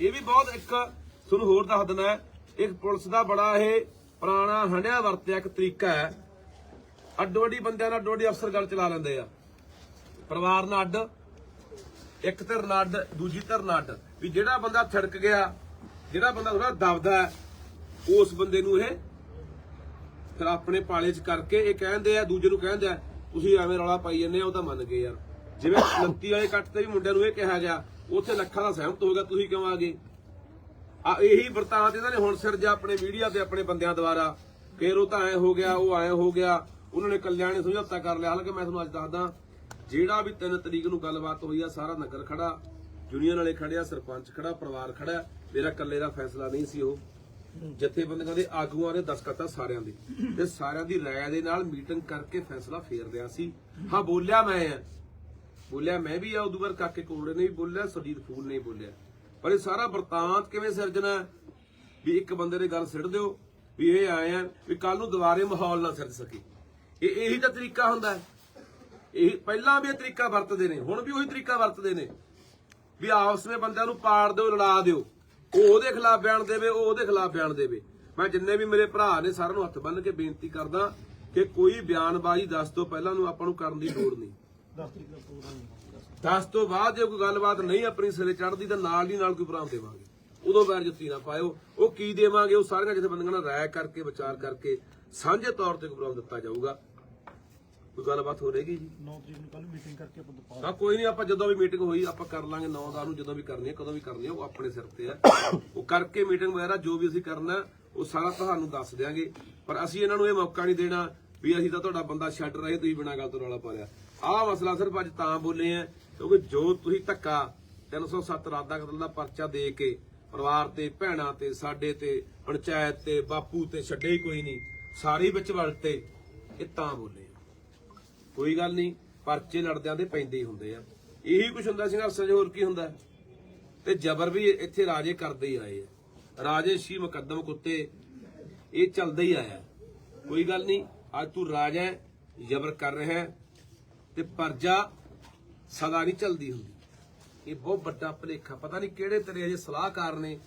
ਇਹ ਵੀ ਬਹੁਤ ਇੱਕ, ਤੁਹਾਨੂੰ ਹੋਰ ਦੱਸ ਦਿੰਦਾ, ਇੱਕ ਪੁਲਿਸ ਦਾ ਬੜਾ ਇਹ ਪੁਰਾਣਾ ਹੰਡਿਆ ਵਰਤਿਆ ਇੱਕ ਤਰੀਕਾ ਹੈ। ਅੱਡੋ ਅੱਡੀ ਬੰਦਿਆਂ ਨਾਲ ਅੱਡੋ ਅੱਡੀ ਅਫਸਰ ਗੱਲ ਚਲਾ ਲੈਂਦੇ ਆ। ਪਰਿਵਾਰ ਨਾਲ ਅੱਡ, ਇੱਕ ਧਿਰ ਨਾਲ ਅੱਡ, ਦੂਜੀ ਧਿਰ ਨਾਲ ਅੱਡ। ਵੀ ਜਿਹੜਾ ਬੰਦਾ ਥੜਕ ਗਿਆ, ਜਿਹੜਾ ਬੰਦਾ ਥੋੜਾ ਦਬਦਾ ਉਸ ਬੰਦੇ ਨੂੰ ਇਹ ਫਿਰ ਆਪਣੇ ਪਾਲੇ 'ਚ ਕਰਕੇ ਇਹ ਕਹਿੰਦੇ ਆ, ਦੂਜੇ ਨੂੰ ਕਹਿੰਦੇ ਆ, ਤੁਸੀਂ ਐਵੇਂ ਰੌਲਾ ਪਾਈ ਜਾਂਦੇ ਆ, ਉਹ ਤਾਂ ਮੰਨ ਗਏ ਯਾਰ। ਜਿਵੇਂ 29 ਵਾਲੇ ਕੱਟ ਤੇ ਵੀ ਮੁੰਡਿਆਂ ਨੂੰ ਇਹ ਕਿਹਾ ਗਿਆ, ਉੱਥੇ ਲੱਖਾਂ ਦਾ ਸਹਿਮਤ ਹੋ ਗਿਆ, ਤੁਸੀਂ ਕਿਉਂ ਆ ਗਏ? ਆ ਇਹੀ ਵਰਤਾਂਤ ਇਹਨਾਂ ਨੇ ਹੁਣ ਸਿਰਜਿਆ ਆਪਣੇ ਮੀਡੀਆ ਤੇ, ਆਪਣੇ ਬੰਦਿਆਂ ਦੁਆਰਾ। ਫੇਰ ਉਹ ਤਾਂ ਐ ਹੋ ਗਿਆ, ਉਹ ਐ ਹੋ ਗਿਆ। ਉਹਨਾਂ ਨੇ ਕਲਿਆਣ ਨੇ ਸਮਝੌਤਾ ਕਰ ਲਿਆ। ਹਾਲਾਂਕਿ ਮੈਂ ਤੁਹਾਨੂੰ ਅੱਜ ਦੱਸਦਾ, ਜਿਹੜਾ ਵੀ 3 ਤਰੀਕ ਨੂੰ ਗੱਲਬਾਤ ਹੋਈ ਆ, ਸਾਰਾ ਨਗਰ ਖੜਾ ਯੂਨੀਅਨ ਵਾਲੇ ਖੜਿਆ ਸਰਪੰਚ ਖੜਾ ਪਰਿਵਾਰ ਖੜਾ ਮੇਰਾ ਇਕੱਲੇ ਦਾ ਫੈਸਲਾ ਨਹੀਂ ਸੀ ਉਹ। ਜਥੇਬੰਦੀਆਂ ਦੇ ਆਗੂਆਂ ਨੇ ਦਸਖਤਾਂ ਸਾਰਿਆਂ ਦੇ। ਤੇ ਸਾਰਿਆਂ ਦੀ ਰਾਏ ਦੇ ਨਾਲ ਮੀਟਿੰਗ ਕਰਕੇ ਫੈਸਲਾ ਫੇਰ ਲਿਆ ਸੀ। ਹਾਂ, ਬੋਲਿਆ ਮੈਂ ਆ। ਬੋਲਿਆ ਮੈਂ ਵੀ ਆ, ਉਦੋਂ ਬਾਅਦ ਕਾਕੇ ਕੋੜੇ ਨੇ ਵੀ ਬੋਲਿਆ, ਸੁਰਜੀਤ ਫੂਲ ਨੇ ਬੋਲਿਆ। ਪਰ ਇਹ ਸਾਰਾ ਵਰਤਾਂਤ ਕਿਵੇਂ ਸਿਰਜਣਾ ਵੀ ਇੱਕ ਬੰਦੇ ਦੇ ਗੱਲ ਸਿੱਟ ਦਿਓ, ਵੀ ਇਹ ਆਏ ਆ, ਵੀ ਕੱਲ ਨੂੰ ਦੁਬਾਰੇ ਮਾਹੌਲ ਨਾ ਸਿਰਜ ਸਕੇ। ਇਹ ਇਹੀ ਤਾਂ ਤਰੀਕਾ ਹੁੰਦਾ ਇਹ ਪਹਿਲਾਂ ਵੀ ਇਹ ਤਰੀਕਾ ਵਰਤਦੇ ਨੇ, ਹੁਣ ਵੀ ਉਹੀ ਤਰੀਕਾ ਵਰਤਦੇ ਨੇ। ਵੀ ਆਪਸ ਵਿੱਚ ਬੰਦਿਆਂ ਨੂੰ ਪਾੜ ਦਿਓ, ਲੜਾ ਦਿਓ। ਉਹ ਉਹਦੇ ਖਿਲਾਫ ਬਿਆਨ ਦੇਵੇ ਉਹ ਉਹਦੇ ਖਿਲਾਫ ਬਿਆਨ ਦੇਵੇ। ਮੈਂ ਜਿੰਨੇ ਵੀ ਮੇਰੇ ਭਰਾ ਨੇ ਸਾਰਿਆਂ ਨੂੰ ਹੱਥ ਬੰਨ੍ਹ ਕੇ ਬੇਨਤੀ ਕਰਦਾ ਕਿ ਕੋਈ ਬਿਆਨਬਾਜ਼ੀ ਦੱਸ ਤੋਂ ਪਹਿਲਾਂ ਨੂੰ ਆਪਾਂ ਨੂੰ ਕਰਨ ਦੀ ਲੋੜ ਨਹੀਂ। 10 ਤੋਂ ਬਾਅਦ ਜੇ ਕੋਈ ਗੱਲਬਾਤ ਨਹੀਂ ਆਪਣੀ ਸਿਰੇ ਚੜਦੀ ਤਾਂ ਨਾਲ ਦੀ ਨਾਲ ਕੋਈ ਪ੍ਰੋਗਰਾਮ ਦੇਵਾਂਗੇ। ਉਦੋਂ ਬੈਰ ਜੁੱਤੀ ਨਾ ਪਾਇਓ। ਉਹ ਕੀ ਦੇਵਾਂਗੇ ਉਹ ਸਾਰੀਆਂ ਜਥੇਬੰਦੀਆਂ ਨਾਲ ਰਾਇ ਕਰਕੇ ਵਿਚਾਰ ਕਰਕੇ ਸਾਂਝੇ ਤੌਰ ਤੇ ਕੋਈ ਪ੍ਰੋਗਰਾਮ ਦਿੱਤਾ ਜਾਊਗਾ। ਕੋਈ ਗੱਲਬਾਤ ਹੋ ਰਹੇਗੀ ਜੀ? 9 ਤਰੀਕ ਨੂੰ ਕੱਲ ਮੀਟਿੰਗ ਕਰਕੇ ਆਪਾਂ ਦੁਪਹਿਰ ਹਾਂ ਕੋਈ ਨਹੀਂ ਆਪਾਂ ਜਦੋਂ ਵੀ ਮੀਟਿੰਗ ਹੋਈ ਆਪਾਂ ਕਰ ਲਾਂਗੇ। 9 ਦਾ ਨੂੰ ਜਦੋਂ ਵੀ ਕਰਨੀ ਹੈ ਕਦੋਂ ਵੀ ਕਰਨੀ ਹੈ ਉਹ ਆਪਣੇ ਸਿਰ ਤੇ ਹੈ। ਉਹ ਕਰਕੇ ਮੀਟਿੰਗ ਵਗੈਰਾ ਜੋ ਵੀ ਅਸੀਂ ਕਰਨਾ ਉਹ ਸਾਰਾ ਤੁਹਾਨੂੰ ਦੱਸ ਦਿਆਂਗੇ। ਪਰ ਅਸੀਂ ਇਹਨਾਂ ਨੂੰ ਇਹ ਮੌਕਾ ਨਹੀਂ ਦੇਣਾ ਵੀ ਅਸੀਂ ਤਾਂ ਤੁਹਾਡਾ ਬੰਦਾ ਛੱਡ ਰਹੇ ਤੁਸੀਂ ਬਿਨਾਂ ਗੱਲ ਤੋਂ ਰੌਲਾ ਪਾ ਲਿਆ। ਆਹ ਮਸਲਾ ਸਿਰਫ ਅੱਜ ਤਾਂ ਬੋਲੇ ਆ ਕਿਉਂਕਿ ਜੋ ਤੁਸੀਂ ਧੱਕਾ 307 ਰਾਤ ਦਾ ਕਤਲ ਦਾ ਪਰਚਾ ਦੇ ਕੇ ਪਰਿਵਾਰ ਤੇ ਭੈਣਾਂ ਤੇ ਸਾਡੇ ਤੇ ਪੰਚਾਇਤ ਤੇ ਬਾਪੂ ਤੇ ਛੱਡੇ ਕੋਈ ਨਹੀਂ ਸਾਰੇ ਵਿੱਚ ਵਲਟੇ ਇਹ ਤਾਂ ਬੋਲੇ। ਆ ਕੋਈ ਗੱਲ ਨਹੀਂ ਪਰਚੇ ਲੜਦਿਆਂ ਦੇ ਪੈਂਦੇ ਹੀ ਹੁੰਦੇ ਆ। ਇਹੀ ਕੁਝ ਹੁੰਦਾ ਸੰਘਰਸ਼ਾਂ 'ਚ ਹੋਰ ਕੀ ਹੁੰਦਾ? ਤੇ ਜ਼ਬਰ ਵੀ ਇੱਥੇ ਰਾਜੇ ਕਰਦੇ ਹੀ ਆਏ ਆ। ਰਾਜੇ ਸ਼ੀ ਮੁਕੱਦਮ ਕੁੱਤੇ ਇਹ ਚੱਲਦਾ ਹੀ ਆਇਆ। ਕੋਈ ਗੱਲ ਨਹੀਂ ਅੱਜ ਤੂੰ ਰਾਜਾ ਹੈ, ਜ਼ਬਰ ਕਰ ਰਿਹਾ ਹੈ ਤੇ ਪਰਜਾ ਸਦਾ ਨਹੀਂ ਚੱਲਦੀ ਹੁੰਦੀ। ਇਹ ਬਹੁਤ ਵੱਡਾ ਭਲੇਖਾ ਪਤਾ ਨਹੀਂ ਕਿਹੜੇ ਤੇਰੇ ਅਜੇ ਸਲਾਹਕਾਰ ਨੇ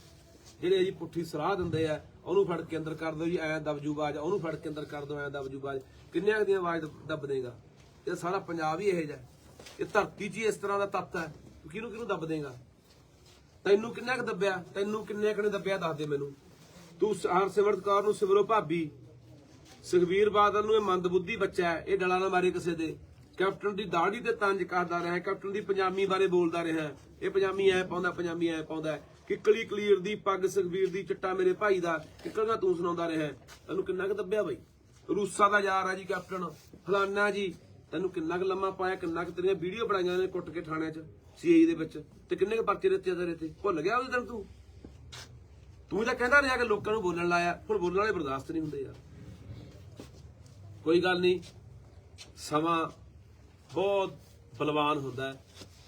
ਜਿਹੜੇ ਅਜੀ ਪੁੱਠੀ ਸਲਾਹ ਦਿੰਦੇ ਆ ਉਹਨੂੰ ਫੜ ਕੇ ਅੰਦਰ ਕਰ ਦਿਓ ਜੀ ਐਂ ਦਬਜੂ ਬਾਜ ਉਹਨੂੰ ਫੜ ਕੇ ਅੰਦਰ ਕਰ ਦਿਓ ਐਂ ਦਬਜੂ ਬਾਜ ਕਿੰਨਿਆਂ ਦੀਆਂ ਆਵਾਜ਼ ਦਬ- ਦੱਬ ਦੇਗਾ ਇਹ ਸਾਰਾ ਪੰਜਾਬ ਹੀ ਇਹੋ ਜਿਹਾ ਇਹ ਧਰਤੀ 'ਚ ਹੀ ਇਸ ਤਰ੍ਹਾਂ ਦਾ ਤੱਤ ਹੈ। ਤੂੰ ਕਿਹਨੂੰ ਕਿਹਨੂੰ ਦੱਬ ਦੇਗਾ? ਤੈਨੂੰ ਕਿੰਨਾ ਕੁ ਦੱਬਿਆ? ਤੈਨੂੰ ਕਿੰਨੇ ਕੁ ਨੇ ਦੱਬਿਆ? ਦੱਸ ਦੇ ਮੈਨੂੰ। ਤੂੰ ਹਰਸਿਮਰਤ ਕੌਰ ਨੂੰ ਸਿਮਰੋ ਭਾਬੀ। ਸੁਖਬੀਰ ਬਾਦਲ ਨੂੰ ਇਹ ਮੰਦਬੁੱਧੀ ਬੱਚਾ ਹੈ। ਇਹ ਡਲਾ ਨਾ ਮਾਰੇ ਕਿਸੇ ਦੇ। ਕੈਪਟਨ ਦੀ ਦਾੜੀ ਤੇ ਤੰਜ ਕਰਦਾ ਰਿਹਾ ਕੈਪਟਨ ਦੀ ਪੰਜਾਬੀ ਬਾਰੇ ਬੋਲਦਾ ਰਿਹਾ ਇਹ ਪੰਜਾਬੀ ਐ ਪਾਉਂਦਾ ਪੰਜਾਬੀ ਐ ਪਾਉਂਦਾ ਕਿੱਕਲੀ ਕਲੀਰ ਦੀ ਪੱਗ ਸੁਖਬੀਰ ਦੀ ਚਿੱਟਾ ਮੇਰੇ ਭਾਈ ਦਾ। ਕਿੱਕਲੀਆਂ ਤੂੰ ਸੁਣਾਉਂਦਾ ਰਿਹਾ ਤੈਨੂੰ ਕਿੰਨਾ ਕੁ ਦੱਬਿਆ ਬਈ? ਰੂਸਾ ਦਾ ਯਾਰ ਆ ਜੀ ਕੈਪਟਨ। ਫਲਾਨਾ ਜੀ। ਤੈਨੂੰ ਕਿੰਨਾ ਕੁ ਲੰਮਾ ਪਾਇਆ, ਕਿੰਨਾ ਕੁ ਤੇਰੀਆਂ ਵੀਡੀਓ ਬਣਾਈਆਂ ਨੇ ਕੁੱਟ ਕੇ ਥਾਣੇ 'ਚ ਸੀਆਈ ਦੇ ਵਿੱਚ, ਤੇ ਕਿੰਨੇ ਕੁ ਪਰਚੇ ਦਿੱਤੇ ਤੇਰੇ ਤੇ ਭੁੱਲ ਗਿਆ ਉਸ ਦਿਨ ਤੂੰ? ਤੂੰ ਤਾਂ ਕਹਿੰਦਾ ਰਿਹਾ ਕਿ ਲੋਕਾਂ ਨੂੰ ਬੋਲਣ ਲਾਇਆ, ਹੁਣ ਬੋਲਣ ਵਾਲੇ ਬਰਦਾਸ਼ਤ ਨਹੀਂ ਹੁੰਦੇ ਯਾਰ। ਕੋਈ ਗੱਲ ਨਹੀਂ, ਸਮਾਂ ਬਹੁਤ ਬਲਵਾਨ ਹੁੰਦਾ ਹੈ।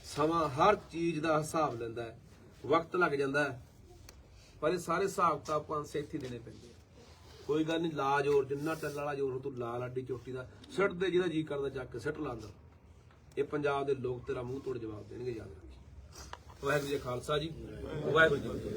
ਸਮਾਂ ਹਰ ਚੀਜ਼ ਦਾ ਹਿਸਾਬ ਲੈਂਦਾ ਹੈ। ਵਕਤ ਲੱਗ ਜਾਂਦਾ ਹੈ। ਪਰ ਇਹ ਸਾਰੇ ਹਿਸਾਬ ਤਾਂ ਆਪਾਂ ਸੇਥੀ ਦੇਣੇ ਪੈਂਦੇ ਕੋਈ ਗੱਲ ਨਹੀਂ, ਲਾ ਜੋਰ, ਜਿੰਨਾ ਟੱਲ ਵਾਲਾ ਜੋਰ ਹੋ, ਤੂੰ ਲਾ ਲਾਡੀ ਚੋਟੀ ਦਾ। ਸਿੱਟ ਦੇ ਜਿਹਦਾ ਜੀ ਕਰਦਾ, ਚੱਕ ਕੇ ਸਿੱਟ ਲਾ ਇਹ ਪੰਜਾਬ ਦੇ ਲੋਕ ਤੇਰਾ ਮੂੰਹ ਤੋੜ ਜਵਾਬ ਦੇਣਗੇ, ਯਾਦ ਰੱਖੀ। ਵਾਹਿਗੁਰੂ ਜੀ ਖਾਲਸਾ ਜੀ। ਵਾਹਿਗੁਰੂ ਜੀ